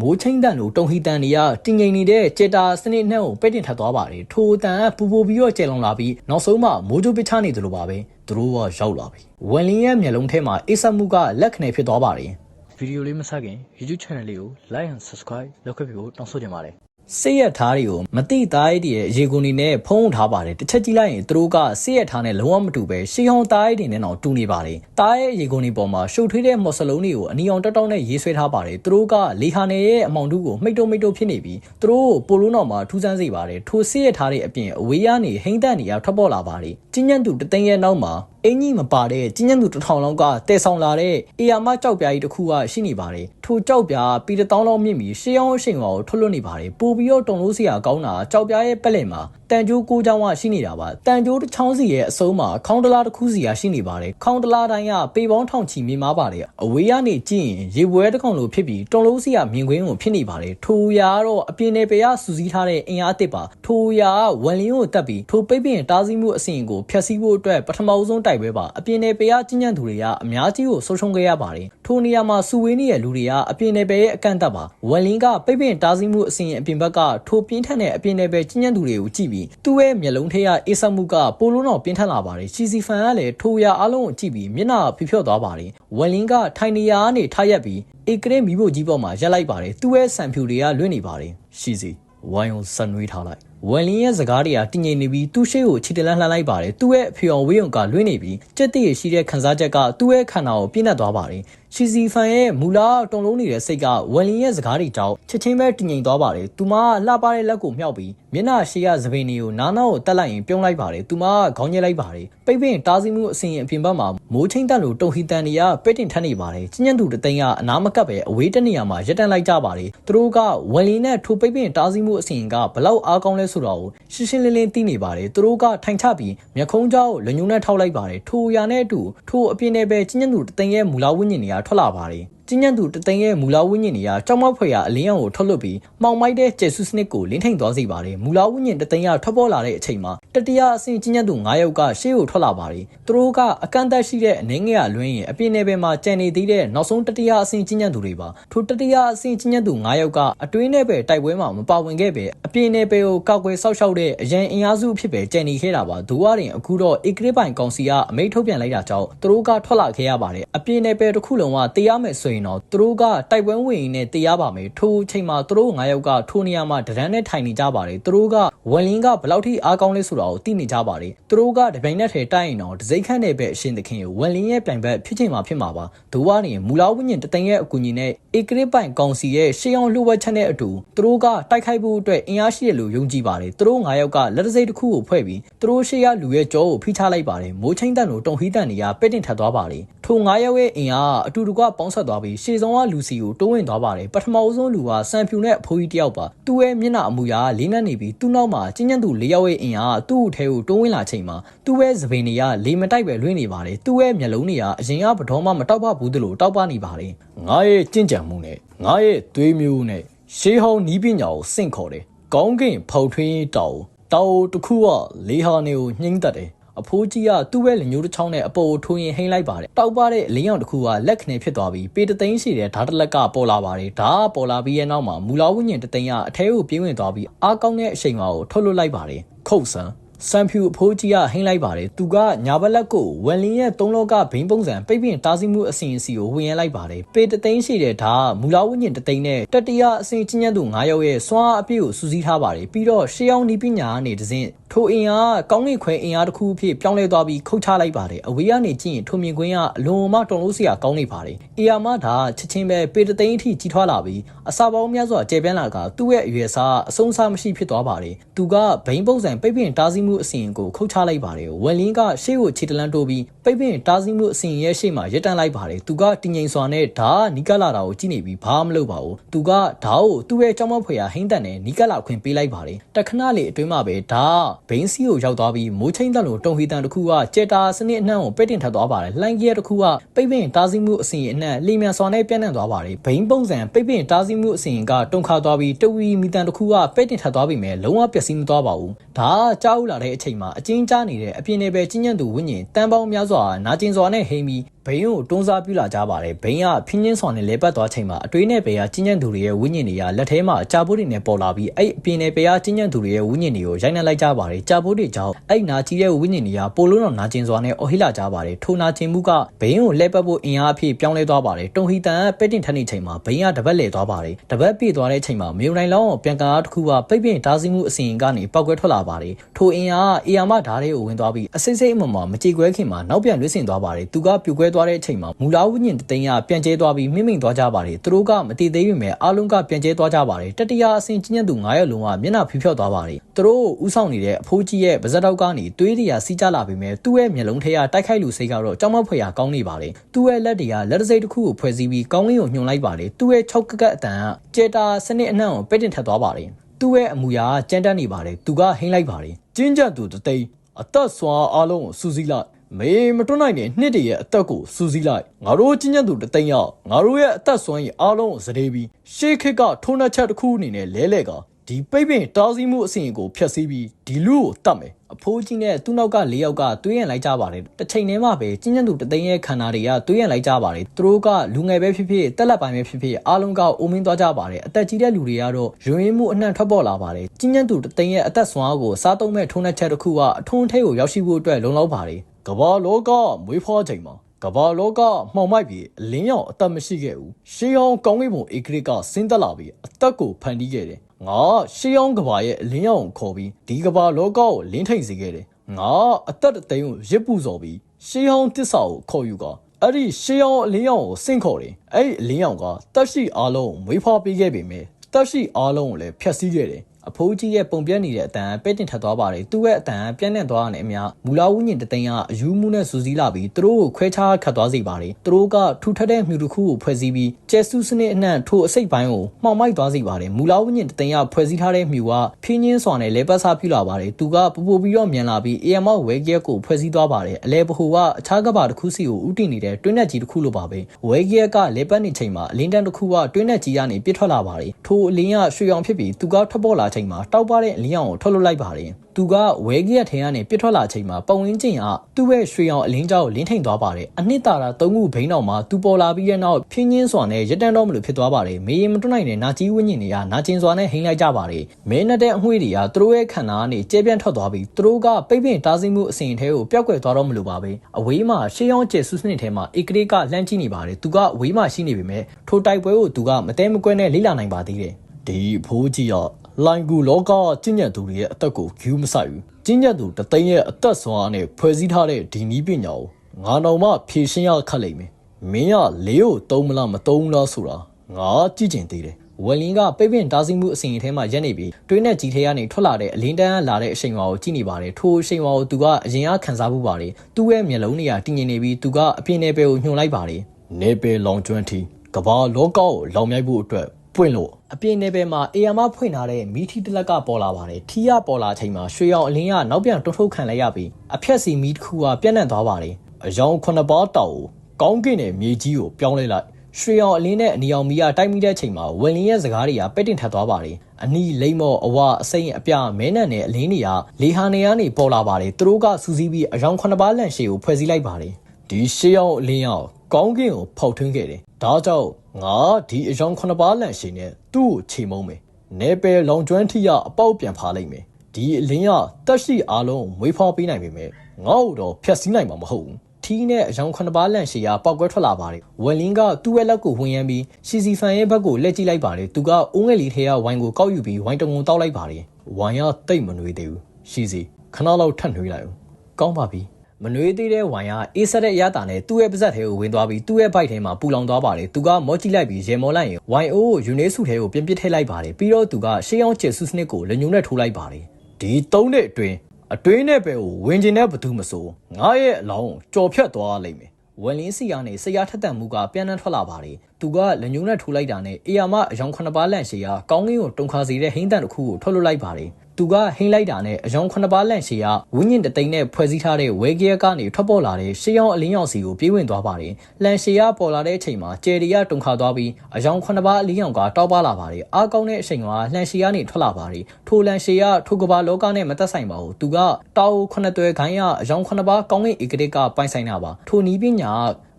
မိုးချင်းတန်လိုတုံဟီတန်တွေကတင်ငိန်နေတဲ့ဂျက်တာစနစ်နှံ့ကိုပိတ်တင်ထပ်သွားပါတယ်ထိုအတန်ကပူပူပြီးတော့ကျဲလောင်လာပြီးနောက်ဆုံးမှမိုးကြိုးပစ်ချနေသလိုပါပဲသူတို့ကရောက်လာပြီဝန်လင်းရဲ့မျက်လုံးထဲမှာအိဆတ်မှုကလက်ခနဲ့ဖြစ်သွားပါတယ်ဗီဒီယိုလေးမဆက်ခင် YouTube channel လေးကို like and subscribe လုပ်ခဲ့ပြီးတော့တောင်းဆိုချင်ပါတယ် စိတ်ရထားတွေကိုမတိသားရည်ရဲ့ရေကုန်နေနဲ့ဖုံးထားပါတယ်တစ်ချက်ကြည့်လိုက်ရင်သူတို့ကစိတ်ရထားနဲ့လုံးဝမတူပဲရှေးဟောင်းသားရည်တွေနဲ့တော့တူနေပါတယ်သားရဲ့ရေကုန်နေပေါ်မှာရှုပ်ထွေးတဲ့မော်စလုံးတွေကိုအနီအောင်တောက်တောက်နဲ့ရေးဆွဲထားပါတယ်သူတို့ကလေဟာနယ်ရဲ့အမောင်တူးကိုမှိတ်တုံမှိတ်တုံဖြစ်နေပြီးသူတို့ပိုလုံးတော်မှာထူးဆန်းစေပါတယ်ထိုစိတ်ရထားတွေအပြင်အဝေးကနေဟိမ့်တန်နေရထွက်ပေါ်လာပါတယ်ကျဉ်းညံ့သူတသိန်းရဲ့နောက်မှာ အင်ကြီးမပါတဲ့ကျဉ်းညံ့သူတစ်ထောင်လောက်ကတဲဆောင်လာတဲ့အေယာမကြောက်ပြားကြီးတစ်ခုကရှိနေပါတယ်ထိုကြောက်ပြားပြီးတစ်တောင်းလောက်မြင့်ပြီးရှေးအောင်ရှိန်ဝါကိုထွက်လွတ်နေပါတယ်ပို့ပြီးတော့တုံလို့စရာကောင်းတာကြောက်ပြားရဲ့ပက်လက်မှာတန်ကြိုးကိုချောင်းကရှိနေတာပါတန်ကြိုးတစ်ချောင်းစီရဲ့အစုံးမှာခေါင်းတလားတစ်ခုစီကရှိနေပါတယ်ခေါင်းတလားတိုင်းကပေပေါင်းထောင်ချီမြင်မာပါတယ်အဝေးကနေကြည့်ရင်ရေပွဲတစ်ကောင်လိုဖြစ်ပြီးတုံလို့စရာမြင်ကွင်းကိုဖြစ်နေပါတယ်ထိုရာကတော့အပြင်းနယ်ပေကစူးစီးထားတဲ့အင်အားအသစ်ပါထိုရာကဝန်လင်းကိုတက်ပြီးထိုပိတ်ပင်တားဆီးမှုအစဉ်ကိုဖျက်ဆီးဖို့အတွက်ပထမဆုံးတိုက်ပွဲပါအပြင်းနယ်ပေကကျဉ်းညံ့သူတွေကအများကြီးကိုဆုံးရှုံးခဲ့ရပါတယ်ထိုနေရာမှာစူဝေးနေတဲ့လူတွေကအပြင်းနယ်ပေရဲ့အကန့်အသတ်ပါဝန်လင်းကပိတ်ပင်တားဆီးမှုအစဉ်အပြင်ဘက်ကထိုပြင်းထန်တဲ့အပြင်းနယ်ပေကျဉ်းညံ့သူတွေကိုကြည့်ပြီးသူ့ရဲ့မျက်လုံးထဲကအေးဆက်မှုကပိုလုံးတော့ပြင်းထန်လာပါတယ်ချီစီဖန်ကလည်းထိုရာအလုံးကိုကြည့်ပြီးမျက်နှာဖိဖြော့သွားပါတယ်ဝန်လင်းကထိုင်နေရာကနေထားရက်ပြီးအေကရဲမီးဖို့ကြီးပေါ်မှာရက်လိုက်ပါတယ်သူ့ရဲ့ဆန်ဖြူတွေကလွင့်နေပါတယ်ရှီစီဝိုင်းအောင်ဆန်နွေးထားလိုက် ဝန်လင်းရဲ့စကားတွေကတည်ငြိမ်နေပြီးသူ့ရှေ့ကိုခြေတလန်းလှမ်းလိုက်ပါတယ်သူ့ရဲ့အဖေအောင်ဝေးုံကလွင့်နေပြီးကြက်တည့်ရရှိတဲ့ခန်းစားချက်ကသူ့ရဲ့ခန္ဓာကိုပြည့်နှက်သွားပါတယ် ရှီစီဖန်ရဲ့မူလာတုံလုံးနေတဲ့စိတ်ကဝန်လင်းရဲ့စကားတွေကြောင့်ချက်ချင်းပဲတည်ငြိမ်သွားပါတယ်သူမလှပတဲ့လက်ကိုမြှောက်ပြီးမျက်နှာရှေ့ကသပင်တွေကိုနားနာကိုတက်လိုက်ရင်ပြုံးလိုက်ပါတယ်သူမကခေါင်းညက်လိုက်ပါတယ်ပိတ်ပင်တားဆီးမှုအစဉ်အပြင်ဘက်မှာမိုးချင်းတက်လို့တုံဟီတန်တွေကပိတ်တင်ထက်နေပါတယ်ချင်းညံ့သူတသိန်းကအနားမကပ်ပဲအဝေးတနေရာမှာရက်တန့်လိုက်ကြပါတယ်သူတို့ကဝန်လင်းနဲ့ထိုပိတ်ပင်တားဆီးမှုအစဉ်ကဘလောက်အားကောင်းလဲဆိုတော့ရှင်းရှင်းလင်းလင်းသိနေပါတယ်သူတို့ကထိုင်ချပြီးမျက်ခုံးကြောက်လက်ညှိုးနဲ့ထောက်လိုက်ပါတယ်ထိုရာနဲ့အတူထိုအပြင်နဲ့ပဲချင်းညံ့သူတသိန်းရဲ့မူလာဝိညာဉ်တွေကထွက်လာပါတယ် ကျင်းညံသူတသိန်းရဲ့မူလာဝိညာဉ်တွေကကြောက်မောက်ဖွယ်ရအလင်းရောင်ကိုထွက်လွတ်ပြီးမှောင်မိုက်တဲ့ကျဲဆုစနစ်ကိုလင်းထိန်သွားစေပါတယ်မူလာဝိညာဉ်တသိန်းကထွက်ပေါ်လာတဲ့အချိန်မှာတတိယအဆင့်ကျင်းညံသူ9ယောက်ကရှေ့ကိုထွက်လာပါတယ်သူတို့ကအကန့်အသတ်ရှိတဲ့အနေငယ်ကလွှင်းရင်အပြင်နယ်ပယ်မှာကြံနေသေးတဲ့နောက်ဆုံးတတိယအဆင့်ကျင်းညံသူတွေပါထိုတတိယအဆင့်ကျင်းညံသူ9ယောက်ကအတွင်းနယ်ပယ်တိုက်ပွဲမှာမပါဝင်ခဲ့ပဲအပြင်နယ်ပယ်ကိုကောက်ွယ်ဆောက်ရှောက်တဲ့အရန်အင်အားစုအဖြစ်ပဲကြံနေခဲ့တာပါဒူဝရင်အခုတော့ဧကရပိုင်ကောင်စီကအမိန့်ထုတ်ပြန်လိုက်တာကြောင့်သူတို့ကထွက်လာခဲ့ရပါတယ်အပြင်နယ်ပယ်တစ်ခုလုံးကတရားမယ်ဆိုရင်တော့သူတို့ကတိုက်ပွဲဝင်ရင်နဲ့တရားပါမယ်ထိုအချိန်မှာသူတို့9ယောက်ကထိုနေရာမှာဒရန်နဲ့ထိုင်နေကြပါတယ်သူတို့ကဝန်လင်းကဘယ်လောက်ထိအားကောင်းလဲဆိုတာကိုသိနေကြပါတယ်သူတို့ကတပိန်နဲ့ထဲတိုက်ရင်တော့ဒစိမ့်ခန့်တဲ့ပဲအရှင်သခင်ကိုဝန်လင်းရဲ့ပြိုင်ဘက်ဖြစ်ချိန်မှာဖြစ်မှာပါဒိုးကနေမူလာဝိညာဉ်တသိန်းရဲ့အကူအညီနဲ့ဧကရစ်ပိုင်ကောင်စီရဲ့ရှေးအောင်လှုပ်ဝက်ချက်နဲ့အတူသူတို့ကတိုက်ခိုက်ဖို့အတွက်အင်အားရှိတယ်လို့ယုံကြည်ပါတယ်သူတို့9ယောက်ကလက်တစိတ်တစ်ခုကိုဖွဲ့ပြီးသူတို့ရှေ့ရလူရဲ့ကြောကိုဖိချလိုက်ပါတယ်မိုးချင်းတန်လိုတုံဟီတန်တွေကပဲ့တင်ထပ်သွားပါတယ်ထို9ယောက်ရဲ့အင်အားအတူတကွပေါင်းဆက်သွားပြီးရှေ့ဆုံးကလူစီကိုတိုးဝင်သွားပါတယ်ပထမဆုံးလူကစံဖြူနဲ့အဖိုးကြီးတယောက်ပါသူ့ရဲ့မျက်နှာအမူအရာလေးနှက်နေပြီးသူ့နောက်မှာကျဉ်းညံ့သူ၄ယောက်ရဲ့အင်အားသူ့အထဲကိုတိုးဝင်လာချိန်မှာသူ့ရဲ့သပင်တွေကလေမတိုက်ပဲလွင့်နေပါတယ်သူ့ရဲ့မျက်လုံးတွေကအရင်ကဘတော်မှမတောက်ပဘူးသလိုတောက်ပနေပါတယ်ငါရဲ့ကြင့်ကြံမှုနဲ့ငါရဲ့သွေးမျိုးနဲ့ရှေးဟောင်းနီးပညာကိုစင့်ခေါ်တယ်ကောင်းကင်ဖောက်ထွင်းတောင်တောင်တစ်ခုကလေဟာနေကိုနှိမ့်သက်တယ် အဖိုးကြီးကသူ့ရဲ့လက်ညှိုးတစ်ချောင်းနဲ့အပေါ်ကိုထိုးရင်ဟိမ့်လိုက်ပါတယ်တောက်ပတဲ့အလင်းရောင်တစ်ခုကလက်ခနဲ့ဖြစ်သွားပြီးပေတသိန်းရှိတဲ့ဓာတ်တလက်ကပေါ်လာပါတယ်ဓာတ်ပေါ်လာပြီးရဲ့နောက်မှာမူလာဝိညာဉ်တသိန်းကအထဲကိုပြေးဝင်သွားပြီးအားကောင်းတဲ့အချိန်မှာကိုထုတ်လွတ်လိုက်ပါတယ်ခုတ်ဆန် စံဖြူအဖိုးကြီးကဟင်းလိုက်ပါတယ်သူကညာဘက်လက်ကိုဝယ်လင်းရဲ့သုံးလောကဘိန်းပုံစံပိတ်ပင်တားဆီးမှုအစဉ်အစီကိုဝင်ရလိုက်ပါတယ်ပေတသိန်းရှိတဲ့ဒါမူလာဝိညာဉ်တသိန်းနဲ့တတိယအစဉ်ချင်းညံ့သူ9ယောက်ရဲ့စွမ်းအားအပြည့်ကိုစူးစီးထားပါတယ်ပြီးတော့ရှေးအောင်နီးပညာကနေတစဉ်ထိုအင်အားကောင်းကင်ခွဲအင်အားတစ်ခုအဖြစ်ပြောင်းလဲသွားပြီးခုတ်ချလိုက်ပါတယ်အဝေးကနေကြည့်ရင်ထိုမြင်ကွင်းကအလွန်မှတုံလို့စရာကောင်းနေပါတယ်အီယာမဒါချက်ချင်းပဲပေတသိန်းအထိကြီးထွားလာပြီးအစာပေါင်းများစွာကျေပြန့်လာကသူ့ရဲ့အရွယ်စားအဆုံးစားမရှိဖြစ်သွားပါတယ်သူကဘိန်းပုံစံပိတ်ပင်တားဆီးမှုအစဉ်ကိုခုတ်ချလိုက်ပါတယ်ဝယ်လင်းကရှေ့ကိုခြေတလန်းတိုးပြီးပိတ်ပင်တားဆီးမှုအစဉ်ရဲ့ရှေ့မှာရပ်တန့်လိုက်ပါတယ်သူကတင်ငိန်စွာနဲ့ဓာနီကလာတာကိုကြည့်နေပြီးဘာမှမလုပ်ပါဘူးသူကဓာကိုသူ့ရဲ့ကြောင်းမဖွယ်ရာဟင်းတန်နဲ့နီကလာခွင်ပေးလိုက်ပါတယ်တခဏလေးအတွင်းမှာပဲဓာဘိန်းစီကိုရောက်သွားပြီးမိုးချင်းတက်လို့တုံဟီတန်တစ်ခုကကြက်တာစနစ်အနှံ့ကိုပဲ့တင်ထပ်သွားပါတယ်လှိုင်းကြီးတစ်ခုကပိတ်ပင်တားဆီးမှုအစဉ်အနှံ့လီမြန်စွာနဲ့ပြန့်နှံ့သွားပါတယ်ဘိန်းပုံစံပိတ်ပင်တားဆီးမှုအစဉ်ကတုံခါသွားပြီးတဝီမီတန်တစ်ခုကပဲ့တင်ထပ်သွားပြီမဲ့လုံးဝပျက်စီးမသွားပါဘူးဒါကြောက်လာတဲ့အချိန်မှာအချင်းကြားနေတဲ့အပြင်နယ်ပယ်ကျဉ်းညံ့သူဝိညာဉ်တန်ပေါင်းများစွာနာကျင်စွာနဲ့ဟိမီ ဘိန်းကိုတွန်းစားပြလာကြပါတယ်ဘိန်းကဖင်းချင်းဆောင်နဲ့လဲပတ်သွားချိန်မှာအတွေးနဲ့ပေကကျဉ်းညံ့သူတွေရဲ့ဝိညာဉ်တွေကလက်ထဲမှာကြာပိုးတွေနဲ့ပေါ်လာပြီးအဲ့အပြင်နဲ့ပေကကျဉ်းညံ့သူတွေရဲ့ဝိညာဉ်တွေကိုရိုက်နှက်လိုက်ကြပါတယ်ကြာပိုးတွေကြောင့်အဲ့နာကြီးရဲ့ဝိညာဉ်တွေကပိုလုံးတော်နာကျင်စွာနဲ့အော်ဟိလာကြပါတယ်ထိုနာကျင်မှုကဘိန်းကိုလဲပတ်ဖို့အင်အားအဖြစ်ပြောင်းလဲသွားပါတယ်တုံဟီတန်ကပဲ့တင်ထက်နေချိန်မှာဘိန်းကတပတ်လဲသွားပါတယ်တပတ်ပြေသွားတဲ့ချိန်မှာမေယုံနိုင်လောင်းကိုပြန်ကားတစ်ခုကပိတ်ပင်တားဆီးမှုအစီရင်ကနေပောက်ကွဲထွက်လာပါတယ်ထိုအင်အားကအေယာမဓာတ်တွေကိုဝင်သွားပြီးအစိမ့်စိမ့်အမှမှာမကြေကွဲခင်မှာနောက်ပြန်လွှင့်ဆင်သွားပါတယ်သူကပြိုကွဲသွားတဲ့အချိန်မှာမူလာဝိညာဉ်တသိန်းကပြန်ကျဲသွားပြီးမိမိန်သွားကြပါတယ်သူတို့ကမတည်သေးပေမဲ့အားလုံးကပြန်ကျဲသွားကြပါတယ်တတိယအဆင့်ကျဉ်းညံ့သူ9ရက်လုံးကမျက်နှာဖြူဖြောက်သွားပါတယ်သူတို့ဥဆောင်နေတဲ့အဖိုးကြီးရဲ့ဗဇက်တောက်ကနေသွေးတရာစီးကြလာပေမဲ့သူ့ရဲ့မျက်လုံးထဲကတိုက်ခိုက်လူစိတ်ကတော့ကြောက်မဖွယ်ရာကောင်းနေပါတယ်သူ့ရဲ့လက်တွေကလက်တစိတ်တစ်ခုကိုဖွဲ့စည်းပြီးကောင်းကင်ကိုညှွန်လိုက်ပါတယ်သူ့ရဲ့6ကကက်အတန်ကကျေတာစနစ်အနှံ့ကိုပဲ့တင်ထက်သွားပါတယ်သူ့ရဲ့အမူအရာကကြမ်းတမ်းနေပါတယ်သူကဟိမ့်လိုက်ပါတယ်ကျင်းကြံသူတသိန်းအသက်စွာအလုံးကိုစူးစီးလိုက် မေမတွန်းနိုင်တဲ့နှစ်တည်းရဲ့အသက်ကိုစူးစီးလိုက်ငါတို့ကျင်းညံ့သူတသိန်းရောက်ငါတို့ရဲ့အသက်စွမ်းရည်အားလုံးကိုစတေးပြီးရှေးခေတ်ကထုံးနှက်ချက်တစ်ခုအနေနဲ့လဲလဲကဒီပိတ်ပင်တားဆီးမှုအစီအစဉ်ကိုဖျက်ဆီးပြီးဒီလူကိုတတ်မယ်အဖိုးကြီးနဲ့သူ့နောက်က၄ယောက်ကတွေးရန်လိုက်ကြပါတယ်တစ်ချိန်တည်းမှာပဲကျင်းညံ့သူတသိန်းရဲ့ခန္ဓာတွေကတွေးရန်လိုက်ကြပါတယ်သူတို့ကလူငယ်ပဲဖြစ်ဖြစ်တက်လက်ပိုင်းပဲဖြစ်ဖြစ်အားလုံးကအိုမင်းသွားကြပါတယ်အသက်ကြီးတဲ့လူတွေကတော့ယွင်ရင်းမှုအနှံ့ထွက်ပေါ်လာပါတယ်ကျင်းညံ့သူတသိန်းရဲ့အသက်စွမ်းအားကိုစားသုံးမဲ့ထုံးနှက်ချက်တစ်ခုကအထုံးထိပ်ကိုရောက်ရှိဖို့အတွက်လုံလောက်ပါတယ် ကမ္ဘာလောကမွေးဖွားချိန်မှာကမ္ဘာလောကမှောင်မိုက်ပြီးအလင်းရောင်အသက်မရှိခဲ့ဘူးရှေးအောင်ကောင်းကင်ဘုံဧကရစ်ကဆင်းသက်လာပြီးအသက်ကိုဖန်တီးခဲ့တယ်ငါရှေးအောင်ကဘာရဲ့အလင်းရောင်ကိုခေါ်ပြီးဒီကဘာလောကကိုလင်းထိန်စေခဲ့တယ်ငါအသက်တသိန်းကိုရစ်ပူစော်ပြီးရှေးအောင်တစ္ဆာကိုခေါ်ယူကအဲ့ဒီရှေးအောင်အလင်းရောင်ကိုဆင့်ခေါ်တယ်အဲ့ဒီအလင်းရောင်ကတက်ရှိအားလုံးကိုမွေးဖွားပေးခဲ့ပေမဲ့တက်ရှိအားလုံးကိုလည်းဖျက်ဆီးခဲ့တယ် အဖိုးကြီးရဲ့ပုံပြက်နေတဲ့အတန်ပဲ့တင်ထက်သွားပါတယ်သူ့ရဲ့အတန်ပြန့်နှံ့သွားတဲ့အမျှမူလာဝင်းညင်တသိန်းကအယူမှုနဲ့စူးစီးလာပြီးသူတို့ကိုခွဲခြားခတ်သွားစေပါတယ်သူတို့ကထူထပ်တဲ့မြူတစ်ခုကိုဖွဲ့စည်းပြီးကျဲဆူးစနစ်အနှံ့ထိုအစိတ်ပိုင်းကိုမှောင်မိုက်သွားစေပါတယ်မူလာဝင်းညင်တသိန်းကဖွဲ့စည်းထားတဲ့မြူကဖြင်းချင်းစွာနဲ့လဲပတ်စားပြလာပါတယ်သူကပူပူပြီးတော့မြန်လာပြီးအေယမောက်ဝဲကရက်ကိုဖွဲ့စည်းသွားပါတယ်အလဲပဟိုကအခြားကဘာတစ်ခုစီကိုဥတည်နေတဲ့တွင်းနဲ့ကြီးတစ်ခုလိုပါပဲဝဲကရက်ကလဲပတ်နေချိန်မှာအလင်းတန်းတစ်ခုကတွင်းနဲ့ကြီးကနေပြစ်ထွက်လာပါတယ်ထိုအလင်းကရွှေရောင်ဖြစ်ပြီးသူကထွက်ပေါ်လာချိန်မှာတောက်ပတဲ့အလင်းရောင်ကိုထွက်လွှတ်လိုက်ပါတယ်သူကဝဲကရက်ထဲကနေပြစ်ထွက်လာချိန်မှာပတ်ဝန်းကျင်ကသူ့ရဲ့ရွှေရောင်အလင်းကြောကိုလင်းထိန်သွားပါတယ်အနှစ်သာရသုံးခုဘိန်းတော်မှာသူပေါ်လာပြီးတဲ့နောက်ဖြင်းချင်းစွာနဲ့ရက်တန်းတော်မလို့ဖြစ်သွားပါတယ်မေရင်မတွနိုင်တဲ့နာကြီးဝင်းညင်တွေကနာကျင်စွာနဲ့ဟိမ့်လိုက်ကြပါတယ်မဲနဲ့တဲ့အငွှေ့တွေကသူတို့ရဲ့ခန္ဓာကနေကျဲပြန့်ထွက်သွားပြီးသူတို့ကပိတ်ပင်တားဆီးမှုအစဉ်အထဲကိုပျောက်ကွယ်သွားတော့မလို့ပါပဲအဝေးမှာရှေးရောင်းကျဲဆုစနစ်ထဲမှာဧကလေးကလှမ်းကြည့်နေပါတယ်သူကအဝေးမှာရှိနေပေမဲ့ထိုတိုက်ပွဲကိုသူကမတဲမကွဲနဲ့လိလာနိုင်ပါသေးတယ်ဒီဖိုးကြီးက လိုင်ကူလောကကျင့်ကြံသူတွေရဲ့အသက်ကိုဂူးမဆိုင်ဘူးကျင့်ကြံသူတသိန်းရဲ့အသက်စွမ်းနဲ့ဖွဲ့စည်းထားတဲ့ဒီနီးပညာကိုငါတော်မှဖြည့်ရှင်းရခက်လိမ့်မယ်မင်းကလေးကိုသုံးမလားမသုံးလားဆိုတာငါကြည့်ကျင်သေးတယ်ဝယ်လင်းကပိတ်ပင်တားဆီးမှုအစီအထဲမှာရက်နေပြီးတွင်းနဲ့ကြီးထဲကနေထွက်လာတဲ့အလင်းတန်းလာတဲ့အချိန်ဝါကိုကြည့်နေပါတယ်ထိုအချိန်ဝါကိုသူကအရင်ကခံစားမှုပါတယ်သူ့ရဲ့မျက်လုံးတွေကတည်ငြိမ်နေပြီးသူကအပြင်းနေပဲကိုညှို့လိုက်ပါတယ်နေပဲလောင်ကျွမ်းထီကဘာလောကကိုလောင်မြိုက်ဖို့အတွက်ပွင့်လို့ အပြင်းနေပဲမှာအေယာမဖွင့်ထားတဲ့မီထီတလက်ကပေါ်လာပါတယ်ထီရပေါ်လာချိန်မှာရွှေရောင်အလင်းကနောက်ပြန်တွန်းထုတ်ခံလိုက်ရပြီးအဖြက်စီမီတစ်ခုကပြန့်နှံ့သွားပါတယ်အယောင်ခုနှစ်ပါးတောက်ကိုကောင်းကင်နဲ့မြေကြီးကိုပြောင်းလဲလိုက်ရွှေရောင်အလင်းနဲ့အနီအောင်မီကတိုက်မိတဲ့အချိန်မှာဝင်လင်းရဲ့စကားတွေကပဲ့တင်ထပ်သွားပါတယ်အနီလိမ့်မော့အဝအစိမ့်အပြမဲနံနဲ့အလင်းတွေကလေဟာနေကနေပေါ်လာပါတယ်သူတို့ကစူးစီးပြီးအယောင်ခုနှစ်ပါးလန့်ရှည်ကိုဖွဲ့စည်းလိုက်ပါတယ်ဒီရှေးအောင်အလင်းရောက်ကောင်းကင်ကိုဖောက်ထွင်းခဲ့တယ်ဒါကြောင့်ငါဒီအယောင်ခုနှစ်ပါးလန့်ရှည်နဲ့ သူ့ကိုချိန်မုံမယ်နေပယ်လောင်ကျွမ်းထိရအပေါက်ပြန်ဖားလိုက်မယ်ဒီအလင်းကတက်ရှိအားလုံးမွေးဖွားပေးနိုင်ပေမဲ့ငါ့ကိုတော့ဖျက်ဆီးနိုင်မှာမဟုတ်ဘူးထီးနဲ့အယောင်ခုနှစ်ပါးလန့်ရှည်ရပောက်ကွဲထွက်လာပါတယ်ဝယ်လင်းကသူ့ရဲ့လက်ကိုဝင်ရမ်းပြီးရှီစီဖန်ရဲ့ဘက်ကိုလက်ကြည့်လိုက်ပါတယ်သူကအိုးငယ်လေးထဲကဝိုင်ကိုကောက်ယူပြီးဝိုင်တငုံတောက်လိုက်ပါတယ်ဝိုင်ကတိတ်မနှွေးသေးဘူးရှီစီခဏလောက်ထပ်နှွေးလိုက်အောင်ကောင်းပါပြီ မနှွေးသေးတဲ့ဝိုင်ကအေးဆက်တဲ့အရတာနဲ့သူ့ရဲ့ပါဇက်ထဲကိုဝင်သွားပြီးသူ့ရဲ့ဘိုက်ထဲမှာပူလောင်သွားပါတယ်သူကမော့ကြည့်လိုက်ပြီးရေမောလိုက်ရင်ဝိုင်အိုးကိုယူနေစုထဲကိုပြင်ပစ်ထည့်လိုက်ပါတယ်ပြီးတော့သူကရှေးအောင်ကျဲဆုစနစ်ကိုလက်ညှိုးနဲ့ထိုးလိုက်ပါတယ်ဒီသုံးတဲ့အတွင်းအတွင်းနဲ့ပဲကိုဝင်ကျင်တဲ့ဘသူမဆိုငါရဲ့အလောင်းကြော်ဖြတ်သွားလိမ့်မယ်ဝင်လင်းစီကနေဆရာထက်တန်မှုကပြန်နှံထွက်လာပါတယ်သူကလက်ညှိုးနဲ့ထိုးလိုက်တာနဲ့အေယာမအယောင်ခုနှစ်ပါးလန့်ရှည်ကကောင်းကင်ကိုတုံခါစေတဲ့ဟိန်းတန်တစ်ခုကိုထွက်လွှတ်လိုက်ပါတယ် သူကဟိန်းလိုက်တာနဲ့အယောင်ခုနှစ်ပါးလန့်ရှည်ကဝင်းညင်တသိန်းနဲ့ဖွဲ့စည်းထားတဲ့ဝဲကရကနေထွက်ပေါ်လာတဲ့ရှေးရောင်အလင်းရောင်စီကိုပြေးဝင်သွားပါတယ်။လန်ရှည်ကပေါ်လာတဲ့အချိန်မှာကျယ်ရီကတုံခါသွားပြီးအယောင်ခုနှစ်ပါးအလင်းရောင်ကတောက်ပလာပါတယ်။အားကောင်းတဲ့အချိန်ကလန်ရှည်ကနေထွက်လာပါတယ်။ထိုလန်ရှည်ကထိုကဘာလောကနဲ့မသက်ဆိုင်ပါဘူး။သူကတောက်ခုနှစ်သွဲခိုင်းကအယောင်ခုနှစ်ပါးကောင်းကင်ဧကတိကပိုင်ဆိုင်တာပါ။ထိုနီးပညာ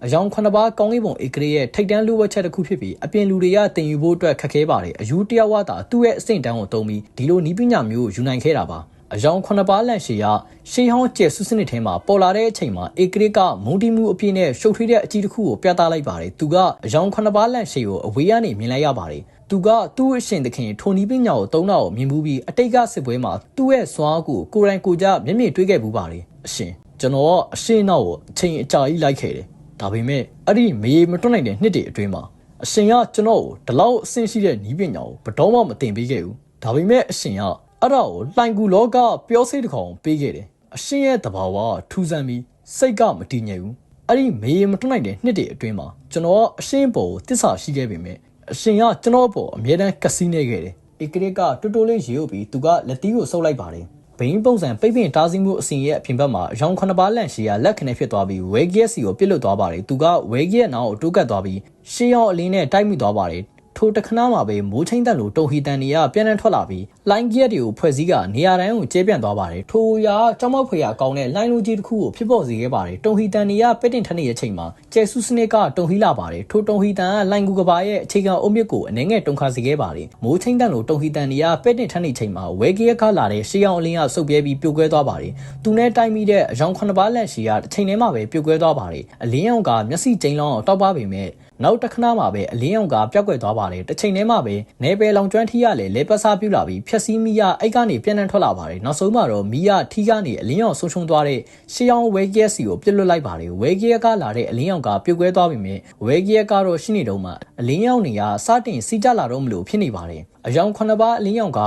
အယောင်ခုနှစ်ပါးကောင်းကင်ဘုံဧကရေရဲ့ထိတ်တန်းလူဝက်ချက်တစ်ခုဖြစ်ပြီးအပြင်လူတွေကတင်ယူဖို့အတွက်ခက်ခဲပါတယ်အယူတယောက်ဝတာသူ့ရဲ့အဆင့်တန်းကိုတုံးပြီးဒီလိုနီးပညာမျိုးကိုယူနိုင်ခဲ့တာပါအယောင်ခုနှစ်ပါးလန့်ရှည်ရရှေးဟောင်းကျဲဆုစနစ်ထဲမှာပေါ်လာတဲ့အချိန်မှာဧကရေကမုန်တီမှုအပြည့်နဲ့ရှုပ်ထွေးတဲ့အကြီးတစ်ခုကိုပြသလိုက်ပါတယ်သူကအယောင်ခုနှစ်ပါးလန့်ရှည်ကိုအဝေးကနေမြင်လိုက်ရပါတယ်သူကသူ့အရှင်သခင်ထိုနီးပညာကိုတုံးတာကိုမြင်မှုပြီးအတိတ်ကစစ်ပွဲမှာသူ့ရဲ့စွမ်းအားကိုကိုယ်တိုင်ကိုယ်ကြမျက်မြင်တွေ့ခဲ့မှုပါတယ်အရှင်ကျွန်တော်ကအရှင်နောက်ကိုအချိန်အကြာကြီးလိုက်ခဲ့တယ် ဒါပေမဲ့အဲ့ဒီမေးမတွန်းနိုင်တဲ့နှစ်တွေအတွင်းမှာအရှင်ကကျွန်တော်ကိုဒီလောက်အဆင့်ရှိတဲ့နီးပညာကိုဘတော်မှမသင်ပေးခဲ့ဘူးဒါပေမဲ့အရှင်ကအဲ့ဒါကိုလှိုင်ကူလောကပြောစိတ်တစ်ကောင်ပေးခဲ့တယ်အရှင်ရဲ့တဘာဝကထူးဆန်းပြီးစိတ်ကမတည်ငြိမ်ဘူးအဲ့ဒီမေးမတွန်းနိုင်တဲ့နှစ်တွေအတွင်းမှာကျွန်တော်ကအရှင်ပေါ်ကိုတစ္ဆာရှိခဲ့ပေမဲ့အရှင်ကကျွန်တော်ပေါ်အမြဲတမ်းကစီးနေခဲ့တယ်ဧကရစ်ကတူတူလေးရေုပ်ပြီးသူကလက်တီးကိုဆုပ်လိုက်ပါတယ် ဘိန်းပုံစံပိတ်ပင်တားဆီးမှုအစဉ်ရဲ့အပြင်ဘက်မှာရောင်ခုနှစ်ပါးလန့်ရှီယာလက်ခနဲ့ဖြစ်သွားပြီးဝဲဂီယက်စီကိုပြစ်လွတ်သွားပါတယ်သူကဝဲဂီယက်နောက်ကိုတိုးကတ်သွားပြီးရှေးအောင်အလင်းနဲ့တိုက်မိသွားပါတယ် ထိုတခဏမှာပဲမိုးချင်းတက်လိုတုံဟီတန်တွေကပြန်လည်ထွက်လာပြီးလိုင်းဂီယက်တွေကိုဖွဲ့စည်းကနေရာတိုင်းကိုကျဲပြန့်သွားပါတယ်ထိုရာကြောက်မောက်ဖွေရာကောင်းတဲ့လိုင်းလူကြီးတစ်ခုကိုဖြစ်ပေါ်စေခဲ့ပါတယ်တုံဟီတန်တွေကပက်တင်ထနေတဲ့အချိန်မှာကျဲဆူစနစ်ကတုံဟီလာပါတယ်ထိုတုံဟီတန်ကလိုင်းကူကဘာရဲ့အခြေခံအုတ်မြစ်ကိုအနေငယ်တုံခါစေခဲ့ပါတယ်မိုးချင်းတက်လိုတုံဟီတန်တွေကပက်တင်ထနေချိန်မှာဝဲဂီယက်ကလာတဲ့ရှေးအောင်အလင်းကစုပ်ပြဲပြီးပြိုကွဲသွားပါတယ်သူနဲ့တိုက်မိတဲ့အယောင်ခုနှစ်ပါးလက်ရှီကတစ်ချိန်ထဲမှာပဲပြိုကွဲသွားပါတယ်အလင်းအောင်ကမျက်စိကျိန်းလောင်းအောင်တောက်ပါပေမဲ့ နောက်တစ်ခဏမှာပဲအလင်းရောင်ကပျောက်ကွယ်သွားပါတယ်တစ်ချိန်တည်းမှာပဲနေပယ်လောင်ကျွမ်းထီးရလည်းလေပတ်စားပြူလာပြီးဖြက်စီးမိရအိတ်ကနေပြန်နှံထွက်လာပါတယ်နောက်ဆုံးမှာတော့မိရထီးကနေအလင်းရောင်ဆုံးရှုံးသွားတဲ့ရှေးရောင်ဝဲကက်စီကိုပြစ်လွတ်လိုက်ပါတယ်ဝဲကက်ကလာတဲ့အလင်းရောင်ကပြုတ်ကွဲသွားပြီမြဲဝဲကက်ကတော့ရှိနေတော့မှအလင်းရောင်တွေကစတင်စီးကြလာတော့မလို့ဖြစ်နေပါတယ်အယောင်ခုနှစ်ပါးအလင်းရောင်က